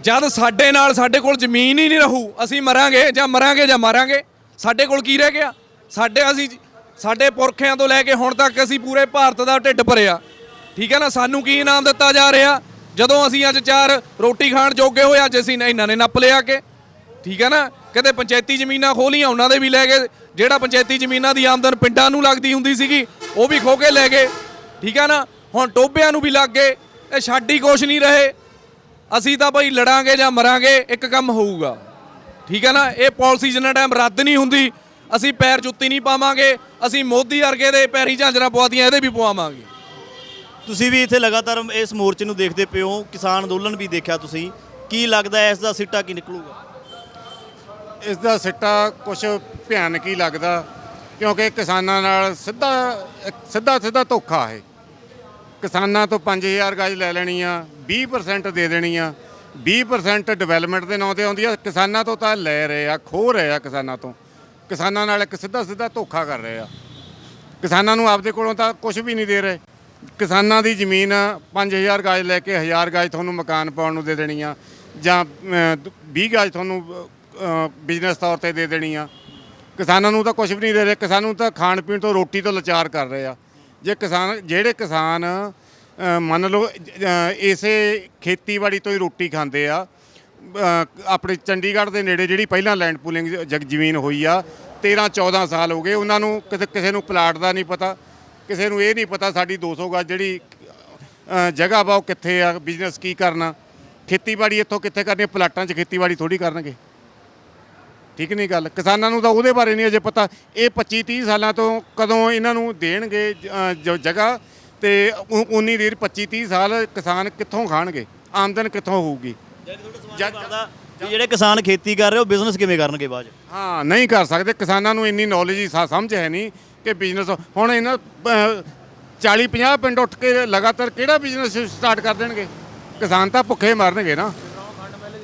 ਜਦ ਸਾਡੇ ਨਾਲ ਸਾਡੇ ਕੋਲ ਜ਼ਮੀਨ ਹੀ ਨਹੀਂ ਰਹੂ, ਅਸੀਂ ਮਰਾਂਗੇ ਜਾਂ ਮਰਾਂਗੇ ਜਾਂ ਮਾਰਾਂਗੇ, ਸਾਡੇ ਕੋਲ ਕੀ ਰਹਿ ਗਿਆ? ਸਾਡੇ ਅਸੀਂ ਸਾਡੇ ਪੁਰਖਿਆਂ ਤੋਂ ਲੈ ਕੇ ਹੁਣ ਤੱਕ ਅਸੀਂ ਪੂਰੇ ਭਾਰਤ ਦਾ ਢਿੱਡ ਭਰਿਆ। ਠੀਕ ਹੈ ਨਾ? ਸਾਨੂੰ ਕੀ ਇਨਾਮ ਦਿੱਤਾ ਜਾ ਰਿਹਾ? ਜਦੋਂ ਅਸੀਂ ਅੱਜ ਚਾਰ ਰੋਟੀ ਖਾਣ ਜੋਗੇ ਹੋਏ, ਅੱਜ ਅਸੀਂ ਇਹਨਾਂ ਨੇ ਨੱਪ ਲਿਆ ਕੇ। ਠੀਕ ਹੈ ਨਾ? ਕਦੇ ਪੰਚਾਇਤੀ ਜ਼ਮੀਨਾਂ ਖੋਲੀਆਂ, ਉਹਨਾਂ ਦੇ ਵੀ ਲੈ ਗਏ। ਜਿਹੜਾ ਪੰਚਾਇਤੀ ਜ਼ਮੀਨਾਂ ਦੀ ਆਮਦਨ ਪਿੰਡਾਂ ਨੂੰ ਲੱਗਦੀ ਹੁੰਦੀ ਸੀਗੀ, ਉਹ ਵੀ ਖੋ ਕੇ ਲੈ ਗਏ। ਠੀਕ ਹੈ ਨਾ? ਹੁਣ ਟੋਬਿਆਂ ਨੂੰ ਵੀ ਲੱਗ ਗਏ। ਇਹ ਛੱਡ ਹੀ ਕੁਛ ਨਹੀਂ ਰਹੇ। ਅਸੀਂ ਤਾਂ ਭਾਈ ਲੜਾਂਗੇ ਜਾਂ ਮਰਾਂਗੇ ਇੱਕ ਕੰਮ ਹੋਊਗਾ। ਠੀਕ ਹੈ ਨਾ? ਇਹ ਪਾਲਿਸੀ ਜਿੰਨਾ ਟਾਈਮ ਰੱਦ ਨਹੀਂ ਹੁੰਦੀ ਅਸੀਂ ਪੈਰ ਜੁੱਤੀ ਨਹੀਂ ਪਾਵਾਂਗੇ ਅਸੀਂ ਮੋਦੀ ਵਰਗੇ ਦੇ ਪੈਰੀ ਝਾਂਜਰਾਂ ਪਵਾਤੀਆਂ ਇਹਦੇ ਵੀ ਪਵਾਵਾਂਗੇ। ਤੁਸੀਂ ਵੀ ਇੱਥੇ ਲਗਾਤਾਰ ਇਸ ਮੋਰਚੇ ਨੂੰ ਦੇਖਦੇ ਪਏ ਹੋ ਕਿਸਾਨ ਅੰਦੋਲਨ ਵੀ ਦੇਖਿਆ ਤੁਸੀਂ। ਕੀ ਲੱਗਦਾ ਹੈ ਇਸ ਦਾ ਸਿੱਟਾ ਕੀ ਨਿਕਲੂਗਾ? ਇਸ ਦਾ ਸਿੱਟਾ ਕੁਝ ਭਿਆਨਕ ਹੀ ਲੱਗਦਾ ਕਿਉਂਕਿ ਕਿਸਾਨਾਂ ਨਾਲ ਸਿੱਧਾ ਸਿੱਧਾ ਸਿੱਧਾ ਧੋਖਾ ਹੈ। ਕਿਸਾਨਾਂ ਤੋਂ 5000 ਗਜ ਲੈ ਲੈਣੀ ਆ 20% ਦੇ ਦੇਣੀ ਆ। 20% ਡਿਵੈਲਪਮੈਂਟ ਦੇ ਨਾਂ ਤੇ ਆਉਂਦੀ ਆ ਕਿਸਾਨਾਂ ਤੋਂ ਤਾਂ ਲੈ ਰਹੇ ਆ ਖੋ ਰਹੇ ਆ ਕਿਸਾਨਾਂ ਤੋਂ। ਕਿਸਾਨਾਂ ਨਾਲ ਇੱਕ ਸਿੱਧਾ ਸਿੱਧਾ ਧੋਖਾ ਕਰ ਰਹੇ ਆ। ਕਿਸਾਨਾਂ ਨੂੰ ਆਪਦੇ ਕੋਲੋਂ ਤਾਂ ਕੁਝ ਵੀ ਨਹੀਂ ਦੇ ਰਹੇ। ਕਿਸਾਨਾਂ ਦੀ ਜ਼ਮੀਨ 5000 ਗਜ ਲੈ ਕੇ 1000 ਗਜ ਤੁਹਾਨੂੰ ਮਕਾਨ ਪਾਉਣ ਨੂੰ ਦੇ ਦੇਣੀ ਆ ਜਾਂ ਅਮ, 20 ਗਜ ਤੁਹਾਨੂੰ ਬਿਜ਼ਨਸ ਤੌਰ ਤੇ ਦੇ ਦੇਣੀ ਆ। ਕਿਸਾਨਾਂ ਨੂੰ ਤਾਂ ਕੁਝ ਵੀ ਨਹੀਂ ਦੇ ਰਹੇ ਕਿਸਾਨਾਂ ਨੂੰ ਤਾਂ ਖਾਣ ਪੀਣ ਤੋਂ ਰੋਟੀ ਤੋਂ ਲਾਚਾਰ ਕਰ ਰਹੇ ਆ। ਜੇ ਕਿਸਾਨ, ਜਿਹੜੇ ਕਿਸਾਨ ਮੰਨ ਲਓ ਇਸੇ ਖੇਤੀਬਾੜੀ ਤੋਂ ਹੀ ਰੋਟੀ ਖਾਂਦੇ ਆ ਆਪਣੇ ਚੰਡੀਗੜ੍ਹ ਦੇ ਨੇੜੇ ਜਿਹੜੀ ਪਹਿਲਾਂ ਲੈਂਡ ਪੂਲਿੰਗ ਜਗ, ਜ਼ਮੀਨ ਹੋਈ ਆ 13 14 ਸਾਲ ਹੋ ਗਏ, ਉਹਨਾਂ ਨੂੰ ਕਿਸੇ ਕਿਸੇ ਨੂੰ ਪਲਾਟ ਦਾ ਨਹੀਂ ਪਤਾ, ਕਿਸੇ ਨੂੰ ਇਹ ਨਹੀਂ ਪਤਾ ਸਾਡੀ 200 ਗਜ ਜਿਹੜੀ ਜਗ੍ਹਾ ਵਾ ਉਹ ਕਿੱਥੇ ਆ ਬਿਜ਼ਨਸ ਕੀ ਕਰਨਾ, ਖੇਤੀਬਾੜੀ ਇੱਥੋਂ ਕਿੱਥੇ ਕਰਨੀ, ਪਲਾਟਾਂ 'ਚ ਖੇਤੀਬਾੜੀ ਥੋੜੀ ਕਰਨਗੇ। ਠੀਕ ਨਹੀਂ ਗੱਲ। ਕਿਸਾਨਾਂ ਨੂੰ ਤਾਂ ਉਹਦੇ ਬਾਰੇ ਨਹੀਂ ਅਜੇ ਪਤਾ। ਇਹ 25 30 ਸਾਲਾਂ ਤੋਂ ਕਦੋਂ ਇਹਨਾਂ ਨੂੰ ਦੇਣਗੇ ਜੋ ਜਗ੍ਹਾ ਤੇ ਉਨੀ ਦੇਰ 25 30 ਸਾਲ ਕਿਸਾਨ ਕਿੱਥੋਂ ਖਾਣਗੇ? ਆਮਦਨ ਕਿੱਥੋਂ ਹੋਊਗੀ? ਜਿਹੜੇ ਕਿਸਾਨ ਖੇਤੀ ਕਰ ਰਹੇ ਉਹ ਬਿਜ਼ਨਸ ਕਿਵੇਂ ਕਰਨਗੇ ਬਾਅਦ? ਹਾਂ ਨਹੀਂ ਕਰ ਸਕਦੇ। ਕਿਸਾਨਾਂ ਨੂੰ ਇੰਨੀ ਨੌਲੇਜ ਹੀ ਸਮਝ ਹੈ ਨਹੀਂ ਕਿ ਬਿਜ਼ਨਸ ਹੁਣ ਇਹਨਾਂ 40 50 ਪਿੰਡ ਉੱਠ ਕੇ ਲਗਾਤਾਰ ਕਿਹੜਾ ਬਿਜ਼ਨਸ ਸਟਾਰਟ ਕਰ ਦੇਣਗੇ? ਕਿਸਾਨ ਤਾਂ ਭੁੱਖੇ ਮਰਨਗੇ ਨਾ।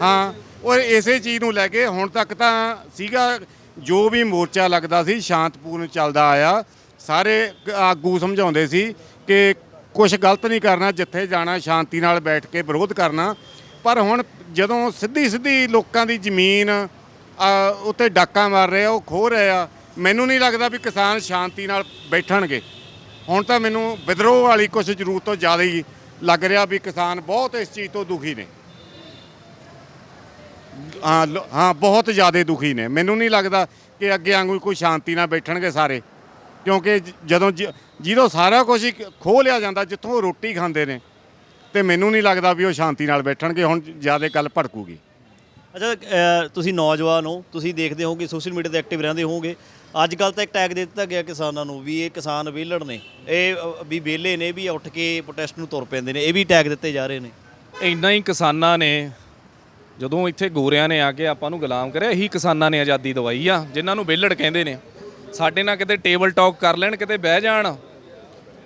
ਹਾਂ। ਔਰ ਇਸੇ ਚੀਜ਼ ਨੂੰ ਲੈ ਕੇ ਹੁਣ ਤੱਕ ਤਾਂ ਸੀਗਾ, ਜੋ ਵੀ ਮੋਰਚਾ ਲੱਗਦਾ ਸੀ, ਸ਼ਾਂਤਪੂਰਨ ਚੱਲਦਾ ਆਇਆ। ਸਾਰੇ ਆਗੂ ਸਮਝਾਉਂਦੇ ਸੀ ਕਿ ਕੁਝ ਗਲਤ ਨਹੀਂ ਕਰਨਾ, ਜਿੱਥੇ ਜਾਣਾ, ਸ਼ਾਂਤੀ ਨਾਲ ਬੈਠ ਕੇ ਵਿਰੋਧ ਕਰਨਾ। ਪਰ ਹੁਣ ਜਦੋਂ ਸਿੱਧੀ ਸਿੱਧੀ ਲੋਕਾਂ ਦੀ ਜ਼ਮੀਨ ਉੱਤੇ ਡਾਕਾ ਮਾਰ ਰਹੇ ਆ, ਉਹ ਖੋ ਰਹੇ ਆ, ਮੈਨੂੰ ਨਹੀਂ ਲੱਗਦਾ ਵੀ ਕਿਸਾਨ ਸ਼ਾਂਤੀ ਨਾਲ ਬੈਠਣਗੇ। ਹੁਣ ਤਾਂ ਮੈਨੂੰ ਵਿਦਰੋਹ ਵਾਲੀ ਕੁਝ ਜ਼ਰੂਰਤ ਤੋਂ ਜ਼ਿਆਦਾ ਹੀ ਲੱਗ ਰਿਹਾ ਵੀ ਕਿਸਾਨ ਬਹੁਤ ਇਸ ਚੀਜ਼ ਤੋਂ ਦੁਖੀ ਨੇ। ਹਾਂ ਲੋ- ਹਾਂ ਬਹੁਤ ਜ਼ਿਆਦਾ ਦੁਖੀ ਨੇ। ਮੈਨੂੰ ਨਹੀਂ ਲੱਗਦਾ ਕਿ ਅੱਗੇ ਵਾਂਗੂ ਕੋਈ ਸ਼ਾਂਤੀ ਨਾਲ ਬੈਠਣਗੇ ਸਾਰੇ। ਕਿਉਂਕਿ ਜ- ਜਦੋਂ ਜ- ਜਦੋਂ ਸਾਰਾ ਕੁਝ ਹੀ ਖੋਹ ਲਿਆ ਜਾਂਦਾ ਜਿੱਥੋਂ ਉਹ ਰੋਟੀ ਖਾਂਦੇ ਨੇ ਤੇ ਮੈਨੂੰ ਨਹੀਂ ਲੱਗਦਾ ਵੀ ਉਹ ਸ਼ਾਂਤੀ ਨਾਲ ਬੈਠਣਗੇ ਹੁਣ ਜ਼ਿਆਦਾ ਗੱਲ ਭੜਕੂਗੀ। ਅੱਛਾ ਅ, ਤੁਸੀਂ ਨੌਜਵਾਨ ਹੋ ਤੁਸੀਂ ਦੇਖਦੇ ਹੋਗੇ ਸੋਸ਼ਲ ਮੀਡੀਆ ਤੇ ਐਕਟਿਵ ਰਹਿੰਦੇ ਹੋਗੇ ਅੱਜ ਕੱਲ ਤਾਂ ਇੱਕ ਟੈਗ ਦੇ ਦਿੱਤਾ ਗਿਆ ਕਿਸਾਨਾਂ ਨੂੰ ਵੀ ਇਹ ਕਿਸਾਨ ਵਿਹਲੜ ਨੇ। ਇਹ ਅ, ਵੀ ਵਿਹਲੇ ਨੇ ਵੀ ਉੱਠ ਕੇ ਪ੍ਰੋਟੈਸਟ ਨੂੰ ਤੁਰ ਪੈਂਦੇ ਨੇ ਇਹ ਵੀ ਟੈਗ ਦਿੱਤੇ ਜਾ ਰਹੇ ਨੇ। ਇੰਨਾ ਹੀ ਕਿਸਾਨਾਂ ਨੇ ਜਦੋਂ ਇੱਥੇ ਗੋਰਿਆਂ ਨੇ ਆ ਕੇ ਆਪਾਂ ਨੂੰ ਗੁਲਾਮ ਕਰਿਆ, ਇਹੀ ਕਿਸਾਨਾਂ ਨੇ ਆਜ਼ਾਦੀ ਦਵਾਈ ਆ, ਜਿਨ੍ਹਾਂ ਨੂੰ ਵਿਹਲੜ ਕਹਿੰਦੇ ਨੇ। ਸਾਡੇ ਨਾਲ ਕਿਤੇ ਟੇਬਲ ਟਾਕ ਕਰ ਲੈਣ, ਕਿਤੇ ਬਹਿ ਜਾਣ।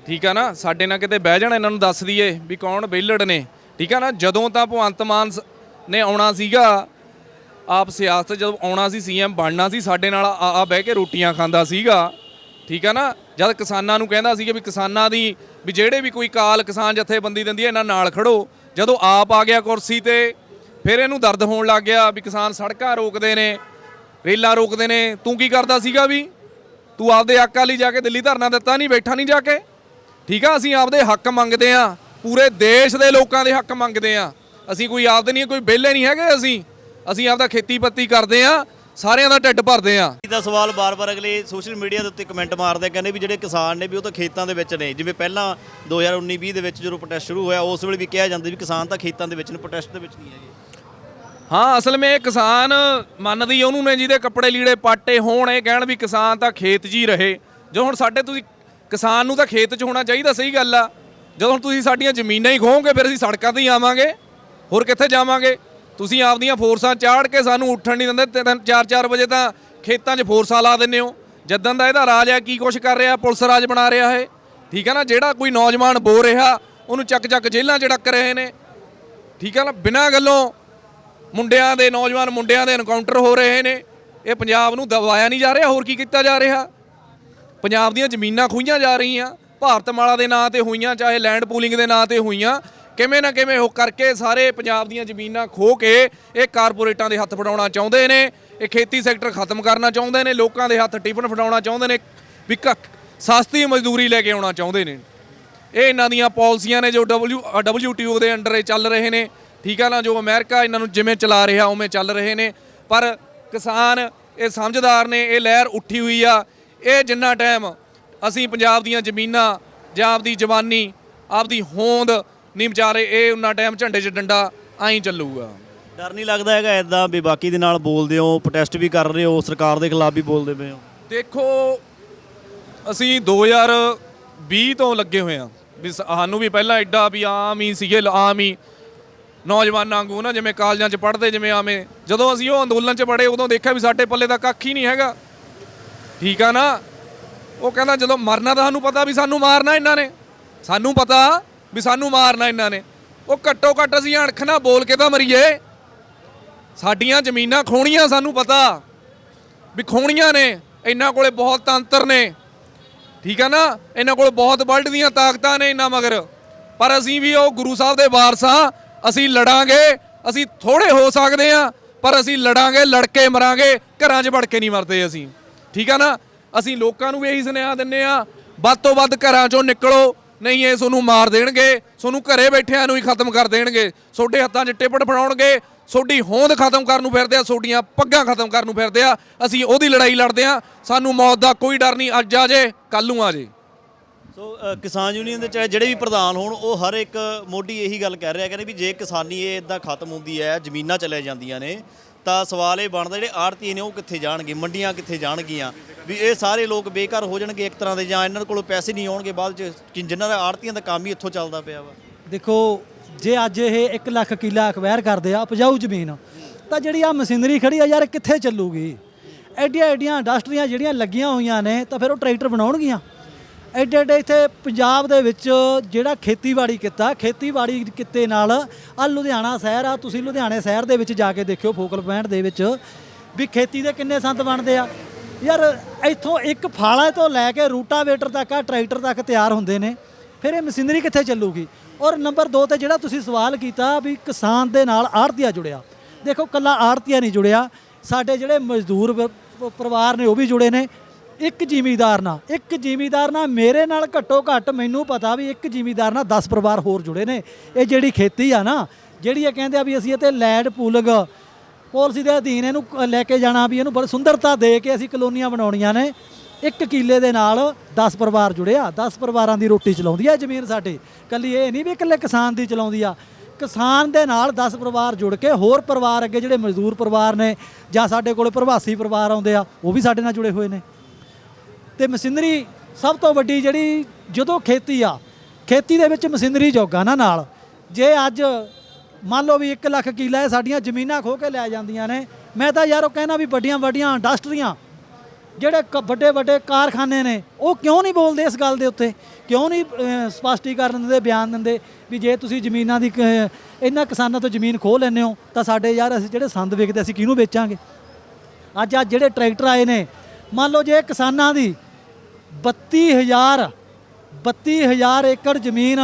ਠੀਕ ਆ ਨਾ? ਸਾਡੇ ਨਾਲ ਕਿਤੇ ਬਹਿ ਜਾਣ, ਇਹਨਾਂ ਨੂੰ ਦੱਸ ਦਈਏ ਵੀ ਕੌਣ ਵਿਹਲੜ ਨੇ। ਠੀਕ ਆ ਨਾ? ਜਦੋਂ ਤਾਂ ਭਗਵੰਤ ਮਾਨ ਸ- ਨੇ ਆਉਣਾ ਸੀਗਾ, ਆਪ ਸਿਆਸਤ ਜਦੋਂ ਆਉਣਾ ਸੀ ਸੀਐਮ ਬਣਨਾ ਸੀ, ਸਾਡੇ ਨਾਲ ਆ ਆ ਬਹਿ ਕੇ ਰੋਟੀਆਂ ਖਾਂਦਾ ਸੀਗਾ। ਠੀਕ ਆ ਨਾ? ਜਦ ਕਿਸਾਨਾਂ ਨੂੰ ਕਹਿੰਦਾ ਸੀਗਾ ਵੀ ਕਿਸਾਨਾਂ ਦੀ ਵੀ ਜਿਹੜੇ ਵੀ ਕੋਈ ਕਾਲ ਕਿਸਾਨ ਜਥੇਬੰਦੀ ਦਿੰਦੀ ਹੈ ਇਹਨਾਂ ਨਾਲ ਖੜੋ। ਜਦੋਂ ਆਪ ਆ ਗਿਆ ਕੁਰਸੀ ਤੇ ਫਿਰ ਇਹਨੂੰ ਦਰਦ ਹੋਣ ਲੱਗ ਗਿਆ ਵੀ ਕਿਸਾਨ ਸੜਕਾਂ ਰੋਕਦੇ ਨੇ, ਰੇਲਾਂ ਰੋਕਦੇ ਨੇ। ਤੂੰ ਕੀ ਕਰਦਾ ਸੀਗਾ ਵੀ? ਤੂੰ ਆਪਦੇ ਹੱਕਾਂ ਲਈ ਜਾ ਕੇ ਦਿੱਲੀ ਧਰਨਾ ਦਿੱਤਾ ਨਹੀਂ, ਬੈਠਾ ਨਹੀਂ ਜਾ ਕੇ? ਠੀਕ ਆ, ਅਸੀਂ ਆਪਦੇ ਹੱਕ ਮੰਗਦੇ ਆ। ਪੂਰੇ ਦੇਸ਼ ਦੇ ਲੋਕਾਂ ਦੇ ਹੱਕ ਮੰਗਦੇ ਆ। ਅਸੀਂ ਕੋਈ ਆਪਦੇ ਨਹੀਂ, ਕੋਈ ਵਿਹਲੇ ਨਹੀਂ ਹੈਗੇ ਅਸੀਂ। ਅਸੀਂ ਆਪਦਾ ਖੇਤੀਪੱਤੀ ਕਰਦੇ ਆ, ਸਾਰਿਆਂ ਦਾ ਢਿੱਡ ਭਰਦੇ ਆ। ਦਾ ਸਵਾਲ ਬਾਰ-ਬਾਰ ਅਗਲੇ ਸੋਸ਼ਲ ਮੀਡੀਆ ਦੇ ਉੱਤੇ ਕਮੈਂਟ ਮਾਰਦੇ ਕਹਿੰਦੇ ਵੀ ਜਿਹੜੇ ਕਿਸਾਨ ਨੇ ਵੀ ਉਹ ਤਾਂ ਖੇਤਾਂ ਦੇ ਵਿੱਚ ਨੇ। ਜਿਵੇਂ ਪਹਿਲਾਂ 2019-20 ਦੇ ਵਿੱਚ ਜਦੋਂ ਪ੍ਰੋਟੈਸਟ ਸ਼ੁਰੂ ਹੋਇਆ, ਉਸ ਵੇਲੇ ਵੀ ਕਿਹਾ ਜਾਂਦਾ ਵੀ ਕਿਸਾਨ ਤਾਂ ਖੇਤਾਂ ਦੇ ਵਿੱਚ ਨੇ ਪ੍ਰੋਟੈਸਟ ਦੇ ਵਿੱਚ ਨਹੀਂ ਹੈਗੇ। ਹਾਂ, ਅਸਲ ਵਿੱਚ ਇਹ ਕਿਸਾਨ ਮੰਨਦੀ ਉਹਨੂੰ ਨੇ ਜਿਹਦੇ ਕੱਪੜੇ ਲੀੜੇ ਪਾਟੇ ਹੋਣ, ਇਹ ਕਹਿਣ ਵੀ ਕਿਸਾਨ ਤਾਂ ਖੇਤ 'ਚ ਹੀ ਰਹੇ। ਜੋ ਹੁਣ ਸਾਡੇ ਤੁਸੀਂ ਕਿਸਾਨ ਨੂੰ ਤਾਂ ਖੇਤ 'ਚ ਹੋਣਾ ਚਾਹੀਦਾ, ਸਹੀ ਗੱਲ ਆ। ਜਦੋਂ ਹੁਣ ਤੁਸੀਂ ਸਾਡੀਆਂ ਜ਼ਮੀਨਾਂ ਹੀ ਖੋਹੋਗੇ, ਫਿਰ ਅਸੀਂ ਸੜਕਾਂ ਤੇ ਹੀ ਆਵਾਂਗੇ। ਹੋਰ ਕਿੱਥੇ ਜਾਵਾਂਗੇ? ਤੁਸੀਂ ਆਪਦੀਆਂ ਫੋਰਸਾਂ ਚਾੜ ਕੇ ਸਾਨੂੰ ਉੱਠਣ ਨਹੀਂ ਦਿੰਦੇ ਤਿੰਨ ਚਾਰ ਚਾਰ ਵਜੇ ਤਾਂ ਖੇਤਾਂ 'ਚ ਫੋਰਸਾਂ ਲਾ ਦਿੰਦੇ ਹੋ। ਜਦਨ ਦਾ ਇਹਦਾ ਰਾਜ ਆ, ਕੀ ਕੁਛ ਕਰ ਰਿਹਾ, ਪੁਲਿਸ ਰਾਜ ਬਣਾ ਰਿਹਾ ਹੈ ਠੀਕ ਹੈ ਨਾ, ਜਿਹੜਾ ਕੋਈ ਨੌਜਵਾਨ ਬੋ ਰਿਹਾ, ਉਹਨੂੰ ਚੱਕ ਚੱਕ ਜੇਲ੍ਹਾਂ 'ਚ ਡੱਕ ਰਹੇ ਨੇ। ਠੀਕ ਹੈ ਨਾ, ਬਿਨਾਂ ਗੱਲੋਂ ਮੁੰਡਿਆਂ ਦੇ ਨੌਜਵਾਨ ਮੁੰਡਿਆਂ ਦੇ ਐਨਕਾਊਂਟਰ ਹੋ ਰਹੇ ਨੇ। ਇਹ ਪੰਜਾਬ ਨੂੰ ਦਬਾਇਆ ਨਹੀਂ ਜਾ ਰਿਹਾ, ਹੋਰ ਕੀ ਕੀਤਾ ਜਾ ਰਿਹਾ? ਪੰਜਾਬ ਦੀਆਂ ਜ਼ਮੀਨਾਂ ਖੋਈਆਂ ਜਾ ਰਹੀਆਂ, ਭਾਰਤ ਮਾਲਾ ਦੇ ਨਾਂ ਤੇ ਹੋਈਆਂ, ਚਾਹੇ ਲੈਂਡ ਪੂਲਿੰਗ ਦੇ ਨਾਂ ਤੇ ਹੋਈਆਂ, ਕਿਵੇਂ ਨਾ ਕਿਵੇਂ ਉਹ ਕਰਕੇ ਸਾਰੇ ਪੰਜਾਬ ਦੀਆਂ ਜ਼ਮੀਨਾਂ ਖੋ ਕੇ ਇਹ ਕਾਰਪੋਰੇਟਾਂ ਦੇ ਹੱਥ ਫੜਾਉਣਾ ਚਾਹੁੰਦੇ ਨੇ, ਇਹ ਖੇਤੀ ਸੈਕਟਰ ਖਤਮ ਕਰਨਾ ਚਾਹੁੰਦੇ ਨੇ, ਲੋਕਾਂ ਦੇ ਹੱਥ ਟਿਫਨ ਫੜਾਉਣਾ ਚਾਹੁੰਦੇ ਨੇ, ਵੀ ਕ- ਸਸਤੀ ਮਜ਼ਦੂਰੀ ਲੈ ਕੇ ਆਉਣਾ ਚਾਹੁੰਦੇ ਨੇ। ਇਹ ਇਹਨਾਂ ਦੀਆਂ ਪਾਲਿਸੀਆਂ ਨੇ ਜੋ ਡਬਲਯੂ ਡਬਲਯੂਟੀਓ ਦੇ ਅੰਡਰ ਇਹ ਚੱਲ ਰਹੇ ਨੇ। ਠੀਕ ਆ ਨਾ ਜੋ ਅਮਰੀਕਾ ਇਹਨਾਂ ਨੂੰ ਜਿਵੇਂ ਚਲਾ ਰਿਹਾ ਉਵੇਂ ਚੱਲ ਰਹੇ ਨੇ। ਪਰ ਕਿਸਾਨ ਇਹ ਸਮਝਦਾਰ ਨੇ ਇਹ ਲਹਿਰ ਉੱਠੀ ਹੋਈ ਆ। ਇਹ ਜਿੰਨਾ ਟਾਈਮ ਅਸੀਂ ਪੰਜਾਬ ਦੀਆਂ ਜ਼ਮੀਨਾਂ ਜਾਂ ਆਪਦੀ ਜਵਾਨੀ ਆਪਦੀ ਹੋਂਦ ਨਹੀਂ ਵਿਚਾਰੇ ਇਹ ਉਹਨਾਂ ਟਾਈਮ ਝੰਡੇ 'ਚ ਡੰਡਾ ਐਂ ਚੱਲੂਗਾ। ਡਰ ਨਹੀਂ ਲੱਗਦਾ ਹੈਗਾ ਐਦਾਂ ਬੇਬਾਕੀ ਦੇ ਨਾਲ ਬੋਲਦੇ ਹੋ ਪ੍ਰੋਟੈਸਟ ਵੀ ਕਰ ਰਹੇ ਹੋ ਸਰਕਾਰ ਦੇ ਖਿਲਾਫ ਵੀ ਬੋਲਦੇ ਪਏ ਹੋ? ਦੇਖੋ ਅਸੀਂ 2020 ਤੋਂ ਲੱਗੇ ਹੋਏ ਆ। ਵੀ ਸਾਨੂੰ ਵੀ ਪਹਿਲਾਂ ਐਡਾ ਵੀ ਆਮ ਹੀ ਸੀਗੇ ਆਮ ਹੀ ਨੌਜਵਾਨਾਂ ਵਾਂਗੂ ਨਾ, ਜਿਵੇਂ ਕਾਲਜਾਂ 'ਚ ਪੜ੍ਹਦੇ ਜਿਵੇਂ ਆਵੇਂ। ਜਦੋਂ ਅਸੀਂ ਉਹ ਅੰਦੋਲਨ 'ਚ ਪੜ੍ਹੇ, ਉਦੋਂ ਦੇਖਿਆ ਵੀ ਸਾਡੇ ਪੱਲੇ ਦਾ ਕੱਖ ਹੀ ਨਹੀਂ ਹੈਗਾ। ਠੀਕ ਆ ਨਾ? ਉਹ ਕਹਿੰਦਾ ਜਦੋਂ ਮਰਨਾ ਤਾਂ ਸਾਨੂੰ ਪਤਾ ਵੀ ਸਾਨੂੰ ਮਾਰਨਾ ਇਹਨਾਂ ਨੇ। ਸਾਨੂੰ ਪਤਾ ਵੀ ਸਾਨੂੰ ਮਾਰਨਾ ਇਹਨਾਂ ਨੇ। ਉਹ ਘੱਟੋ ਘੱਟ ਅਸੀਂ ਅਣਖ ਨਾ ਬੋਲ ਕੇ ਤਾਂ ਮਰੀਏ। ਸਾਡੀਆਂ ਜ਼ਮੀਨਾਂ ਖੋਣੀਆਂ ਸਾਨੂੰ ਪਤਾ ਵੀ ਖੋਣੀਆਂ ਨੇ, ਇਹਨਾਂ ਕੋਲੇ ਬਹੁਤ ਤੰਤਰ ਨੇ। ਠੀਕ ਆ ਨਾ? ਇਹਨਾਂ ਕੋਲ ਬਹੁਤ ਵਰਲਡ ਦੀਆਂ ਤਾਕਤਾਂ ਨੇ ਇਹਨਾਂ ਮਗਰ। ਪਰ ਅਸੀਂ ਵੀ ਉਹ ਗੁਰੂ ਸਾਹਿਬ ਦੇ ਵਾਰਸ ਹਾਂ ਅਸੀਂ ਲੜਾਂਗੇ, ਅਸੀਂ ਥੋੜੇ ਹੋ ਸਕਦੇ ਆ ਪਰ ਅਸੀਂ ਲੜਾਂਗੇ ਲੜ ਕੇ ਮਰਾਂਗੇ, ਘਰਾਂ 'ਚ ਵੜ ਕੇ ਨਹੀਂ ਮਰਦੇ ਅਸੀਂ। ਠੀਕ ਆ ਨਾ? ਅਸੀਂ ਲੋਕਾਂ ਨੂੰ ਵੀ ਇਹੀ ਸੁਨੇਹਾ ਦਿੰਨੇ ਆ, ਵੱਧ ਤੋਂ ਵੱਧ ਘਰਾਂ 'ਚੋਂ ਨਿਕਲੋ, ਨਹੀਂ ਇਹ ਤੁਹਾਨੂੰ ਮਾਰ ਦੇਣਗੇ, ਤੁਹਾਨੂੰ ਘਰੇ ਬੈਠਿਆਂ ਨੂੰ ਹੀ ਖਤਮ ਕਰ ਦੇਣਗੇ। ਤੁਹਾਡੇ ਹੱਥਾਂ 'ਚ ਟਿਪਟ ਫੜਾਉਣਗੇ, ਤੁਹਾਡੀ ਹੋਂਦ ਖਤਮ ਕਰਨ ਨੂੰ ਫਿਰਦੇ ਆ, ਤੁਹਾਡੀਆਂ ਪੱਗਾਂ ਖਤਮ ਕਰਨ ਨੂੰ ਫਿਰਦੇ ਆ, ਅਸੀਂ ਉਹਦੀ ਲੜਾਈ ਲੜਦੇ ਆ, ਸਾਨੂੰ ਮੌਤ ਦਾ ਕੋਈ ਡਰ ਨਹੀਂ, ਅੱਜ ਆ ਜੇ ਕੱਲ ਨੂੰ ਆ ਜੇ। ਸੋ ਕਿਸਾਨ ਯੂਨੀਅਨ ਦੇ ਚਾਹੇ ਜਿਹੜੇ ਵੀ ਪ੍ਰਧਾਨ ਹੋਣ, ਉਹ ਹਰ ਇੱਕ ਮੋਢੀ ਇਹੀ ਗੱਲ ਕਹਿ ਰਿਹਾ ਕਹਿੰਦੇ ਵੀ ਜੇ ਕਿਸਾਨੀ ਇਹ ਇਦਾਂ ਖਤਮ ਹੁੰਦੀ ਹੈ, ਜ਼ਮੀਨਾਂ ਚਲੇ ਜਾਂਦੀਆਂ ਨੇ, ਤਾਂ ਸਵਾਲ ਇਹ ਬਣਦਾ ਜਿਹੜੇ ਆੜਤੀ ਨੇ ਉਹ ਕਿੱਥੇ ਜਾਣਗੇ, ਮੰਡੀਆਂ ਕਿੱਥੇ ਜਾਣਗੀਆਂ? ਵੀ ਇਹ ਸਾਰੇ ਲੋਕ ਬੇਕਾਰ ਹੋ ਜਾਣਗੇ ਇੱਕ ਤਰ੍ਹਾਂ ਦੇ ਜਾਂ ਇਹਨਾਂ ਕੋਲੋਂ ਪੈਸੇ ਨਹੀਂ ਆਉਣਗੇ ਬਾਅਦ ਚ, ਕਿ ਜਿਨ੍ਹਾਂ ਦਾ ਆੜਤੀਆਂ ਦਾ ਕੰਮ ਹੀ ਇੱਥੋਂ ਚੱਲਦਾ ਪਿਆ ਵਾ। ਦੇਖੋ, ਜੇ ਅੱਜ ਇਹ 1 ਲੱਖ ਕਿੱਲਾ ਅਕਵਾਇਰ ਕਰਦੇ ਆ, ਉਪਜਾਊ ਜ਼ਮੀਨ, ਤਾਂ ਜਿਹੜੀ ਆ ਮਸ਼ੀਨਰੀ ਖੜੀ ਆ ਯਾਰ ਕਿੱਥੇ ਚੱਲੂਗੀ? ਐਡੀਆਂ ਐਡੀਆਂ ਇੰਡਸਟਰੀਆਂ ਜਿਹੜੀਆਂ ਲੱਗੀਆਂ ਹੋਈਆਂ ਨੇ, ਤਾਂ ਫਿਰ ਉਹ ਟਰੈਕਟਰ ਬਣਾਉਣਗੀਆਂ? ਐਡੇ ਐਡੇ ਇੱਥੇ ਪੰਜਾਬ ਦੇ ਵਿੱਚ ਜਿਹੜਾ ਖੇਤੀਬਾੜੀ ਕੀਤਾ, ਖੇਤੀਬਾੜੀ ਕਿੱਤੇ ਨਾਲ ਆ ਲੁਧਿਆਣਾ ਸ਼ਹਿਰ ਆ, ਤੁਸੀਂ ਲੁਧਿਆਣੇ ਸ਼ਹਿਰ ਦੇ ਵਿੱਚ ਜਾ ਕੇ ਦੇਖਿਓ ਫੋਕਲ ਪੁਆਇੰਟ ਦੇ ਵਿੱਚ ਵੀ ਖੇਤੀ ਦੇ ਕਿੰਨੇ ਸੰਦ ਬਣਦੇ ਆ। ਯਾਰ ਇੱਥੋਂ ਇੱਕ ਫਾਲਾ ਤੋਂ ਲੈ ਕੇ ਰੂਟਾਵੇਟਰ ਤੱਕ ਆ ਟਰੈਕਟਰ ਤੱਕ ਤਿਆਰ ਹੁੰਦੇ ਨੇ, ਫਿਰ ਇਹ ਮਸ਼ੀਨਰੀ ਕਿੱਥੇ ਚੱਲੂਗੀ? ਔਰ ਨੰਬਰ 2 ਤੇ ਜਿਹੜਾ ਤੁਸੀਂ ਸਵਾਲ ਕੀਤਾ ਵੀ ਕਿਸਾਨ ਦੇ ਨਾਲ ਆੜਤੀਆ ਜੁੜਿਆ। ਦੇਖੋ ਕੱਲਾ ਆੜਤੀਆ ਨਹੀਂ ਜੁੜਿਆ, ਸਾਡੇ ਜਿਹੜੇ ਮਜ਼ਦੂਰ ਪਰਿਵਾਰ ਨੇ ਉਹ ਵੀ ਜੁੜੇ ਨੇ ਇੱਕ ਜ਼ਿਮੀਦਾਰ ਨਾਲ, ਇੱਕ ਜ਼ਿਮੀਦਾਰ ਨਾਲ ਮੇਰੇ ਨਾਲ ਘੱਟੋ ਘੱਟ ਮੈਨੂੰ ਪਤਾ ਵੀ ਇੱਕ ਜ਼ਿਮੀਦਾਰ ਨਾਲ 10 ਪਰਿਵਾਰ ਹੋਰ ਜੁੜੇ ਨੇ। ਇਹ ਜਿਹੜੀ ਖੇਤੀ ਆ ਨਾ, ਜਿਹੜੀ ਇਹ ਕਹਿੰਦੇ ਆ ਵੀ ਅਸੀਂ ਇਹ ਲੈਂਡ ਪੂਲਿੰਗ ਪਾਲਿਸੀ ਦੇ ਅਧੀਨ ਇਹਨੂੰ ਕ- ਲੈ ਕੇ ਜਾਣਾ ਵੀ ਇਹਨੂੰ ਬੜੀ ਸੁੰਦਰਤਾ ਦੇ ਕੇ ਅਸੀਂ ਕਲੋਨੀਆਂ ਬਣਾਉਣੀਆਂ ਨੇ। ਇੱਕ ਕਿੱਲੇ ਦੇ ਨਾਲ 10 ਪਰਿਵਾਰ ਜੁੜਿਆ 10 ਪਰਿਵਾਰਾਂ ਦੀ ਰੋਟੀ ਚਲਾਉਂਦੀ ਆ ਜ਼ਮੀਨ ਸਾਡੀ। ਕੱਲੀ ਇਹ ਨਹੀਂ ਵੀ ਇਕੱਲੇ ਕਿਸਾਨ ਦੀ ਚਲਾਉਂਦੀ ਆ। ਕਿਸਾਨ ਦੇ ਨਾਲ 10 ਪਰਿਵਾਰ ਜੁੜ ਕੇ ਹੋਰ ਪਰਿਵਾਰ ਅੱਗੇ ਜਿਹੜੇ ਮਜ਼ਦੂਰ ਪਰਿਵਾਰ ਨੇ ਜਾਂ ਸਾਡੇ ਕੋਲ ਪ੍ਰਵਾਸੀ ਪਰਿਵਾਰ ਆਉਂਦੇ ਆ, ਉਹ ਵੀ ਸਾਡੇ ਨਾਲ ਜੁੜੇ ਹੋਏ ਨੇ। ਤੇ ਮਸ਼ੀਨਰੀ ਸਭ ਤੋਂ ਵੱਡੀ ਜਿਹੜੀ ਜਦੋਂ ਖੇਤੀ ਆ ਖੇਤੀ ਦੇ ਵਿੱਚ ਮਸ਼ੀਨਰੀ ਜੋਗਾ ਨਾ ਨਾਲ। ਜੇ ਅੱਜ ਮੰਨ ਲਓ ਵੀ 1 ਲੱਖ ਕਿੱਲਾ ਇਹ ਸਾਡੀਆਂ ਜ਼ਮੀਨਾਂ ਖੋ ਕੇ ਲੈ ਜਾਂਦੀਆਂ ਨੇ ਮੈਂ ਤਾਂ ਯਾਰ ਉਹ ਕਹਿਣਾ ਵੀ ਵੱਡੀਆਂ ਵੱਡੀਆਂ ਇੰਡਸਟਰੀਆਂ ਜਿਹੜੇ ਕ- ਵੱਡੇ ਵੱਡੇ ਕਾਰਖਾਨੇ ਨੇ ਉਹ ਕਿਉਂ ਨਹੀਂ ਬੋਲਦੇ ਇਸ ਗੱਲ ਦੇ ਉੱਤੇ? ਕਿਉਂ ਨਹੀਂ ਅਹ, ਸਪਸ਼ਟੀਕਰਨ ਦਿੰਦੇ ਬਿਆਨ ਦਿੰਦੇ ਵੀ ਜੇ ਤੁਸੀਂ ਜ਼ਮੀਨਾਂ ਦੀ ਕ- ਇਹਨਾਂ ਕਿਸਾਨਾਂ ਤੋਂ ਜ਼ਮੀਨ ਖੋਹ ਲੈਂਦੇ ਹੋ ਤਾਂ ਸਾਡੇ ਯਾਰ ਅਸੀਂ ਜਿਹੜੇ ਸੰਦ ਵੇਚਦੇ ਅਸੀਂ ਕਿਹਨੂੰ ਵੇਚਾਂਗੇ? ਅੱਜ ਅੱਜ ਜਿਹੜੇ ਟਰੈਕਟਰ ਆਏ ਨੇ ਮੰਨ ਲਓ ਜੇ ਕਿਸਾਨਾਂ ਦੀ 32000 32000 ਏਕੜ ਜ਼ਮੀਨ,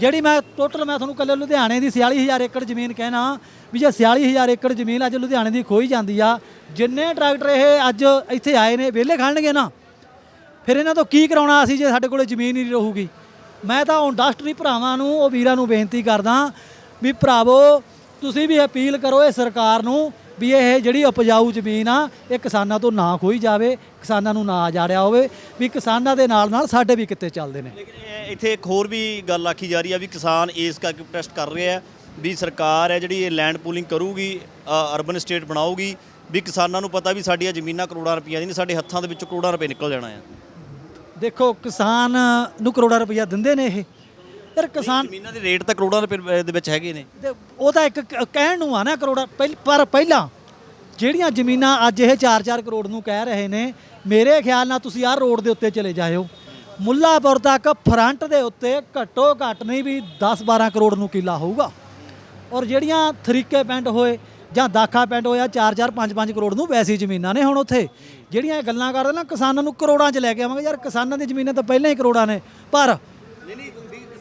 ਜਿਹੜੀ ਮੈਂ ਟੋਟਲ ਮੈਂ ਤੁਹਾਨੂੰ ਕੱਲੇ ਲੁਧਿਆਣੇ ਦੀ 46000 ਏਕੜ ਜ਼ਮੀਨ ਕਹਿਣਾ, ਵੀ ਜੇ 46000 ਏਕੜ ਜ਼ਮੀਨ ਅੱਜ ਲੁਧਿਆਣੇ ਦੀ ਖੋਈ ਜਾਂਦੀ ਆ, ਜਿੰਨੇ ਟਰੈਕਟਰ ਇਹ ਅੱਜ ਇੱਥੇ ਆਏ ਨੇ, ਵਿਹਲੇ ਖੜਨਗੇ ਨਾ, ਫਿਰ ਇਹਨਾਂ ਤੋਂ ਕੀ ਕਰਾਉਣਾ ਅਸੀਂ ਜੇ ਸਾਡੇ ਕੋਲੇ ਜ਼ਮੀਨ ਹੀ ਨਹੀਂ ਰਹੂਗੀ? ਮੈਂ ਤਾਂ ਇੰਡਸਟਰੀ ਭਰਾਵਾਂ ਨੂੰ, ਉਹ ਵੀਰਾਂ ਨੂੰ ਬੇਨਤੀ ਕਰਦਾ ਵੀ ਭਰਾਵੋ, ਤੁਸੀਂ ਵੀ ਅਪੀਲ ਕਰੋ ਇਹ ਸਰਕਾਰ ਨੂੰ ਵੀ ਇਹ ਜਿਹੜੀ ਉਪਜਾਊ ਜ਼ਮੀਨ ਆ ਇਹ ਕਿਸਾਨਾਂ ਤੋਂ ਨਾ ਖੋਈ ਜਾਵੇ ਕਿਸਾਨਾਂ ਨੂੰ ਨਾ ਆਜਾੜਿਆ ਹੋਵੇ ਵੀ ਕਿਸਾਨਾਂ ਦੇ ਨਾਲ ਨਾਲ ਸਾਡੇ ਵੀ ਕਿੱਤੇ ਚੱਲਦੇ ਨੇ। ਲੇਕਿਨ ਇਹ- ਇੱਥੇ ਇੱਕ ਹੋਰ ਵੀ ਗੱਲ ਆਖੀ ਜਾ ਰਹੀ ਆ ਵੀ ਕਿਸਾਨ ਇਸ ਕਰਕੇ ਪ੍ਰੋਟੈਸਟ ਕਰ ਰਹੇ ਆ ਵੀ ਸਰਕਾਰ ਹੈ ਜਿਹੜੀ ਇਹ ਲੈਂਡ ਪੂਲਿੰਗ ਕਰੂਗੀ ਅਰਬਨ ਸਟੇਟ ਬਣਾਊਗੀ ਵੀ ਕਿਸਾਨਾਂ ਨੂੰ ਪਤਾ ਵੀ ਸਾਡੀਆਂ ਜ਼ਮੀਨਾਂ ਕਰੋੜਾਂ ਰੁਪਈਆ ਦੀ ਨੇ ਸਾਡੇ ਹੱਥਾਂ ਦੇ ਵਿੱਚੋਂ ਕਰੋੜਾਂ ਰੁਪਏ ਨਿਕਲ ਜਾਣਾ ਆ। ਦੇਖੋ ਕਿਸਾਨ ਨੂੰ ਕਰੋੜਾਂ ਰੁਪਈਆ ਦਿੰਦੇ ਨੇ ਇਹ। ਯਾਰ ਕਿਸਾਨ ਜ਼ਮੀਨਾਂ ਦੇ ਰੇਟ ਤਾਂ ਕਰੋੜਾਂ ਰੁਪਏ ਦੇ ਵਿੱਚ ਹੈਗੇ ਨੇ। ਤੇ ਉਹ ਤਾਂ ਇੱਕ ਕ- ਕਹਿਣ ਨੂੰ ਆ ਨਾ ਕਰੋੜਾ ਪਹਿਲ- ਪਰ ਪਹਿਲਾਂ ਜਿਹੜੀਆਂ ਜ਼ਮੀਨਾਂ ਅੱਜ ਇਹ 4-4 ਕਰੋੜ ਨੂੰ ਕਹਿ ਰਹੇ ਨੇ ਮੇਰੇ ਖਿਆਲ ਨਾਲ ਤੁਸੀਂ ਆਹ ਰੋਡ ਦੇ ਉੱਤੇ ਚਲੇ ਜਾਇਓ। ਮੁੱਲਾਪੁਰ ਤੱਕ ਫਰੰਟ ਦੇ ਉੱਤੇ ਘੱਟੋ ਘੱਟ ਨਹੀਂ ਵੀ 10-12 ਕਰੋੜ ਨੂੰ ਕਿੱਲਾ ਹੋਊਗਾ। ਔਰ ਜਿਹੜੀਆਂ ਥਰੀਕੇ ਪਿੰਡ ਹੋਏ ਜਾਂ ਦਾਖਾ ਪਿੰਡ ਹੋਇਆ 4-4 5-5 ਕਰੋੜ ਨੂੰ ਵੈਸੀ ਜ਼ਮੀਨਾਂ ਨੇ ਹੁਣ ਉੱਥੇ। ਜਿਹੜੀਆਂ ਇਹ ਗੱਲਾਂ ਕਰਦੇ ਨਾ ਕਿਸਾਨਾਂ ਨੂੰ ਕਰੋੜਾਂ 'ਚ ਲੈ ਕੇ ਆਵਾਂਗੇ। ਯਾਰ ਕਿਸਾਨਾਂ ਦੀ ਜ਼ਮੀਨਾਂ ਤਾਂ ਪਹਿਲਾਂ ਹੀ ਕਰੋੜਾਂ ਨੇ ਪਰ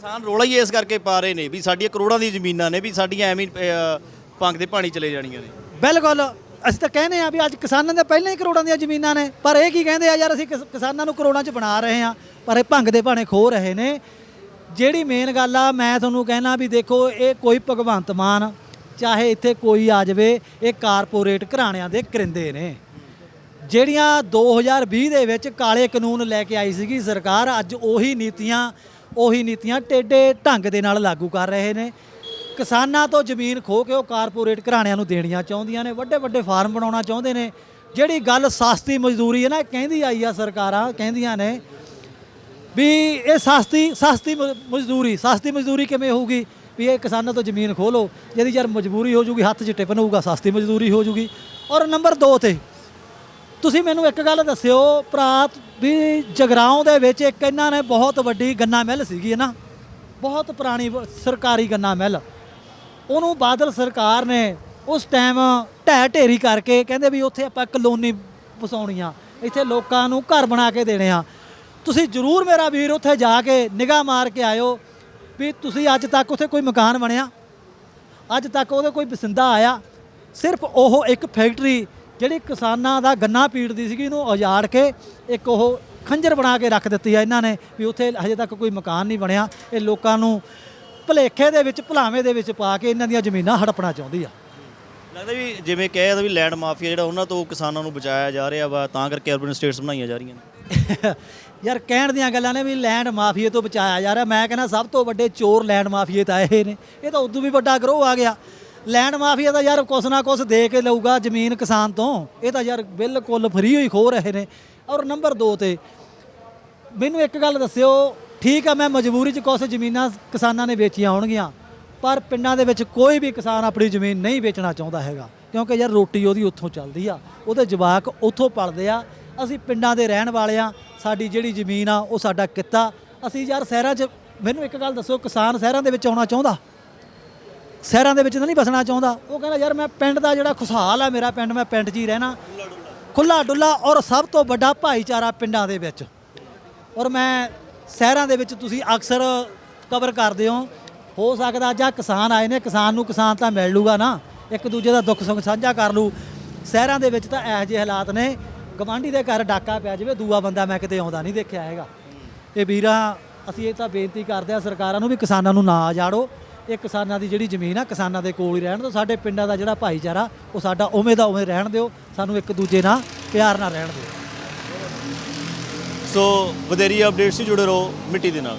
ਕਿਸਾਨ ਰੋਲਾ ਹੀ ਇਸ ਕਰਕੇ ਪਾ ਰਹੇ ਨੇ ਵੀ ਸਾਡੀਆਂ ਕਰੋੜਾਂ ਦੀ ਜ਼ਮੀਨਾਂ ਨੇ ਵੀ ਸਾਡੀਆਂ ਐਵੇਂ ਹੀ, ਅਹ, ਭੰਗ ਦੇ ਪਾਣੀ ਚਲੇ ਜਾਣੀਆਂ ਨੇ। ਬਿਲਕੁਲ ਅਸੀਂ ਤਾਂ ਕਹਿੰਦੇ ਆ ਵੀ ਅੱਜ ਕਿਸਾਨਾਂ ਦੇ ਪਹਿਲਾਂ ਹੀ ਕਰੋੜਾਂ ਦੀਆਂ ਜ਼ਮੀਨਾਂ ਨੇ ਪਰ ਇਹ ਕੀ ਕਹਿੰਦੇ ਆ ਯਾਰ ਅਸੀਂ ਕਿਸ- ਕਿਸਾਨਾਂ ਨੂੰ ਕਰੋੜਾਂ 'ਚ ਬਣਾ ਰਹੇ ਆ ਪਰ ਇਹ ਭੰਗ ਦੇ ਭਾਣੇ ਖੋ ਰਹੇ ਨੇ। ਜਿਹੜੀ ਮੇਨ ਗੱਲ ਆ ਮੈਂ ਤੁਹਾਨੂੰ ਕਹਿਣਾ ਵੀ ਦੇਖੋ ਇਹ ਕੋਈ ਭਗਵੰਤ ਮਾਨ ਚਾਹੇ ਇੱਥੇ ਕੋਈ ਆ ਜਾਵੇ ਇਹ ਕਾਰਪੋਰੇਟ ਘਰਾਣਿਆਂ ਦੇ ਕਰਿੰਦੇ ਨੇ। ਜਿਹੜੀਆਂ 2020 ਦੇ ਵਿੱਚ ਕਾਲੇ ਕਾਨੂੰਨ ਲੈ ਕੇ ਆਈ ਸੀਗੀ ਸਰਕਾਰ ਅੱਜ ਉਹੀ ਨੀਤੀਆਂ ਉਹੀ ਨੀਤੀਆਂ ਟੇਡੇ ਢੰਗ ਦੇ ਨਾਲ ਲਾਗੂ ਕਰ ਰਹੇ ਨੇ। ਕਿਸਾਨਾਂ ਤੋਂ ਜ਼ਮੀਨ ਖੋ ਕੇ ਉਹ ਕਾਰਪੋਰੇਟ ਘਰਾਣਿਆਂ ਨੂੰ ਦੇਣੀਆਂ ਚਾਹੁੰਦੀਆਂ ਨੇ ਵੱਡੇ ਵੱਡੇ ਫਾਰਮ ਬਣਾਉਣਾ ਚਾਹੁੰਦੇ ਨੇ। ਜਿਹੜੀ ਗੱਲ ਸਸਤੀ ਮਜ਼ਦੂਰੀ ਹੈ ਨਾ, ਇਹ ਕਹਿੰਦੀ ਆਈ ਆ ਸਰਕਾਰਾਂ, ਕਹਿੰਦੀਆਂ ਨੇ ਵੀ ਇਹ ਸਸਤੀ ਸਸਤੀ ਮ- ਮਜ਼ਦੂਰੀ, ਸਸਤੀ ਮਜ਼ਦੂਰੀ ਕਿਵੇਂ ਹੋਊਗੀ? ਵੀ ਇਹ ਕਿਸਾਨਾਂ ਤੋਂ ਜ਼ਮੀਨ ਖੋਹ ਲਓ, ਜਿਹਦੀ ਯਾਰ ਮਜਬੂਰੀ ਹੋ ਜੂਗੀ, ਹੱਥ 'ਚ ਟਿਪਨ ਹੋਊਗਾ ਸਸਤੀ ਮਜ਼ਦੂਰੀ ਹੋ ਜੂਗੀ। ਔਰ ਨੰਬਰ 2 ਤੇ ਤੁਸੀਂ ਮੈਨੂੰ ਇੱਕ ਗੱਲ ਦੱਸਿਓ ਭਰਾ ਵੀ ਜਗਰਾਉਂ ਦੇ ਵਿੱਚ ਇੱਕ ਇਹਨਾਂ ਨੇ ਬਹੁਤ ਵੱਡੀ ਗੰਨਾ ਮਿੱਲ ਸੀਗੀ ਹੈ ਨਾ। ਬਹੁਤ ਪੁਰਾਣੀ ਸਰਕਾਰੀ ਗੰਨਾ ਮਿੱਲ। ਉਹਨੂੰ ਬਾਦਲ ਸਰਕਾਰ ਨੇ ਉਸ ਟਾਈਮ ਢਹਿ ਢੇਰੀ ਕਰਕੇ ਕਹਿੰਦੇ ਵੀ ਉੱਥੇ ਆਪਾਂ ਕਲੋਨੀ ਵਸਾਉਣੀ ਆ, ਇੱਥੇ ਲੋਕਾਂ ਨੂੰ ਘਰ ਬਣਾ ਕੇ ਦੇਣੇ ਆ। ਤੁਸੀਂ ਜਰੂਰ ਮੇਰਾ ਵੀਰ ਉੱਥੇ ਜਾ ਕੇ ਨਿਗਾਹ ਮਾਰ ਕੇ ਆਇਓ ਵੀ ਤੁਸੀਂ ਅੱਜ ਤੱਕ ਉੱਥੇ ਕੋਈ ਮਕਾਨ ਬਣਿਆ। ਅੱਜ ਤੱਕ ਉਹਦੇ ਕੋਈ ਬਸਿੰਦਾ ਆਇਆ। ਸਿਰਫ ਉਹ ਇੱਕ ਫੈਕਟਰੀ ਜਿਹੜੀ ਕਿਸਾਨਾਂ ਦਾ ਗੰਨਾ ਪੀੜਦੀ ਸੀਗੀ ਇਹਨੂੰ ਉਜਾੜ ਕੇ ਇੱਕ ਉਹ ਖੰਜਰ ਬਣਾ ਕੇ ਰੱਖ ਦਿੱਤੀ ਆ ਇਹਨਾਂ ਨੇ ਵੀ ਉੱਥੇ ਹਜੇ ਤੱਕ ਕੋਈ ਮਕਾਨ ਨਹੀਂ ਬਣਿਆ। ਇਹ ਲੋਕਾਂ ਨੂੰ ਭਲੇਖੇ ਦੇ ਵਿੱਚ ਭੁਲਾਵੇਂ ਦੇ ਵਿੱਚ ਪਾ ਕੇ ਇਹਨਾਂ ਦੀਆਂ ਜ਼ਮੀਨਾਂ ਹੜਪਣਾ ਚਾਹੁੰਦੀ ਆ। ਲੱਗਦਾ ਵੀ ਜਿਵੇਂ ਕਹਿ ਜਾਂਦਾ ਵੀ ਲੈਂਡ ਮਾਫੀਆ ਜਿਹੜਾ ਉਹਨਾਂ ਤੋਂ ਕਿਸਾਨਾਂ ਨੂੰ ਬਚਾਇਆ ਜਾ ਰਿਹਾ ਵਾ ਤਾਂ ਕਰਕੇ ਅਰਬਨ ਸਟੇਟਸ ਬਣਾਈਆਂ ਜਾ ਰਹੀਆਂ ਨੇ। *laughs* ਯਾਰ ਕਹਿਣ ਦੀਆਂ ਗੱਲਾਂ ਨੇ ਵੀ ਲੈਂਡ ਮਾਫੀਏ ਤੋਂ ਬਚਾਇਆ ਜਾ ਰਿਹਾ। ਮੈਂ ਕਹਿੰਦਾ ਸਭ ਤੋਂ ਵੱਡੇ ਚੋਰ ਲੈਂਡ ਮਾਫੀਏ ਤਾਂ ਇਹ ਨੇ। ਇਹ ਤਾਂ ਉਦੋਂ ਵੀ ਵੱਡਾ ਗਰੋਹ ਆ ਗਿਆ। ਲੈਂਡ ਮਾਫੀਆ ਤਾਂ ਯਾਰ ਕੁਛ ਨਾ ਕੁਛ ਦੇ ਕੇ ਲਊਗਾ ਜ਼ਮੀਨ ਕਿਸਾਨ ਤੋਂ। ਇਹ ਤਾਂ ਯਾਰ ਬਿਲਕੁਲ ਫਰੀ ਹੋਈ ਖੋ ਰਹੇ ਨੇ। ਔਰ ਨੰਬਰ 2 ਤੇ ਮੈਨੂੰ ਇੱਕ ਗੱਲ ਦੱਸਿਓ, ਠੀਕ ਆ ਮੈਂ ਮਜਬੂਰੀ 'ਚ ਕੁਛ ਜ਼ਮੀਨਾਂ ਕਿਸਾਨਾਂ ਨੇ ਵੇਚੀਆਂ ਹੋਣਗੀਆਂ, ਪਰ ਪਿੰਡਾਂ ਦੇ ਵਿੱਚ ਕੋਈ ਵੀ ਕਿਸਾਨ ਆਪਣੀ ਜ਼ਮੀਨ ਨਹੀਂ ਵੇਚਣਾ ਚਾਹੁੰਦਾ ਹੈਗਾ। ਕਿਉਂਕਿ ਯਾਰ ਰੋਟੀ ਉਹਦੀ ਉੱਥੋਂ ਚੱਲਦੀ ਆ, ਉਹਦੇ ਜਵਾਕ ਉੱਥੋਂ ਪਲਦੇ ਆ। ਅਸੀਂ ਪਿੰਡਾਂ ਦੇ ਰਹਿਣ ਵਾਲੇ ਆ, ਸਾਡੀ ਜਿਹੜੀ ਜ਼ਮੀਨ ਆ ਉਹ ਸਾਡਾ ਕਿੱਤਾ। ਅਸੀਂ ਯਾਰ ਸ਼ਹਿਰਾਂ 'ਚ, ਮੈਨੂੰ ਇੱਕ ਗੱਲ ਦੱਸੋ, ਕਿਸਾਨ ਸ਼ਹਿਰਾਂ ਦੇ ਵਿੱਚ ਆਉਣਾ ਚਾਹੁੰਦਾ? ਸ਼ਹਿਰਾਂ ਦੇ ਵਿੱਚ ਤਾਂ ਨਹੀਂ ਬਸਣਾ ਚਾਹੁੰਦਾ। ਉਹ ਕਹਿੰਦਾ, ਯਾਰ, ਮੈਂ ਪਿੰਡ ਦਾ ਜਿਹੜਾ ਖੁਸ਼ਹਾਲ ਆ, ਮੇਰਾ ਪਿੰਡ, ਮੈਂ ਪਿੰਡ 'ਚ ਹੀ ਰਹਿਣਾ। ਖੁੱਲਾ ਡੁੱਲਾ ਔਰ ਸਭ ਤੋਂ ਵੱਡਾ ਭਾਈਚਾਰਾ ਪਿੰਡਾਂ ਦੇ ਵਿੱਚ। ਔਰ ਮੈਂ ਸ਼ਹਿਰਾਂ ਦੇ ਵਿੱਚ ਤੁਸੀਂ ਅਕਸਰ ਕਵਰ ਕਰਦੇ ਹੋ। ਹੋ ਸਕਦਾ ਅੱਜ ਆਹ ਕਿਸਾਨ ਆਏ ਨੇ, ਕਿਸਾਨ ਨੂੰ ਕਿਸਾਨ ਤਾਂ ਮਿਲ ਲੂਗਾ ਨਾ। ਇੱਕ ਦੂਜੇ ਦਾ ਦੁੱਖ ਸੁੱਖ ਸਾਂਝਾ ਕਰ ਲੂ ਸ਼ਹਿਰਾਂ ਦੇ ਵਿੱਚ ਤਾਂ ਇਹੋ ਜਿਹੇ ਹਾਲਾਤ ਨੇ। ਗਵਾਂਢੀ ਦੇ ਘਰ ਡਾਕਾ ਪਿਆ ਜਾਵੇ, ਦੂਆ ਬੰਦਾ ਮੈਂ ਕਿਤੇ ਆਉਂਦਾ ਨਹੀਂ ਦੇਖਿਆ ਹੈਗਾ। ਇਹ ਵੀਰਾਂ, ਅਸੀਂ ਇਹ ਤਾਂ ਬੇਨਤੀ ਕਰਦੇ ਆ ਸਰਕਾਰਾਂ ਨੂੰ ਵੀ ਕਿਸਾਨਾਂ ਨੂੰ ਨਾ ਜਾੜੋ ਇਹ ਕਿਸਾਨਾਂ ਦੀ ਜਿਹੜੀ ਜ਼ਮੀਨ ਆ, ਕਿਸਾਨਾਂ ਦੇ ਕੋਲ ਹੀ ਰਹਿਣ ਦਿਓ। ਸਾਡੇ ਪਿੰਡਾਂ ਦਾ ਜਿਹੜਾ ਭਾਈਚਾਰਾ, ਉਹ ਸਾਡਾ ਉਵੇਂ ਦਾ ਉਵੇਂ ਰਹਿਣ ਦਿਓ। ਸਾਨੂੰ ਇੱਕ ਦੂਜੇ ਨਾਲ ਪਿਆਰ ਨਾਲ ਰਹਿਣ ਦਿਓ। ਸੋ ਵਧੇਰੀ ਅਪਡੇਟਸ ਜੁੜੇ ਰਹੋ ਮਿੱਟੀ ਦੇ ਨਾਲ।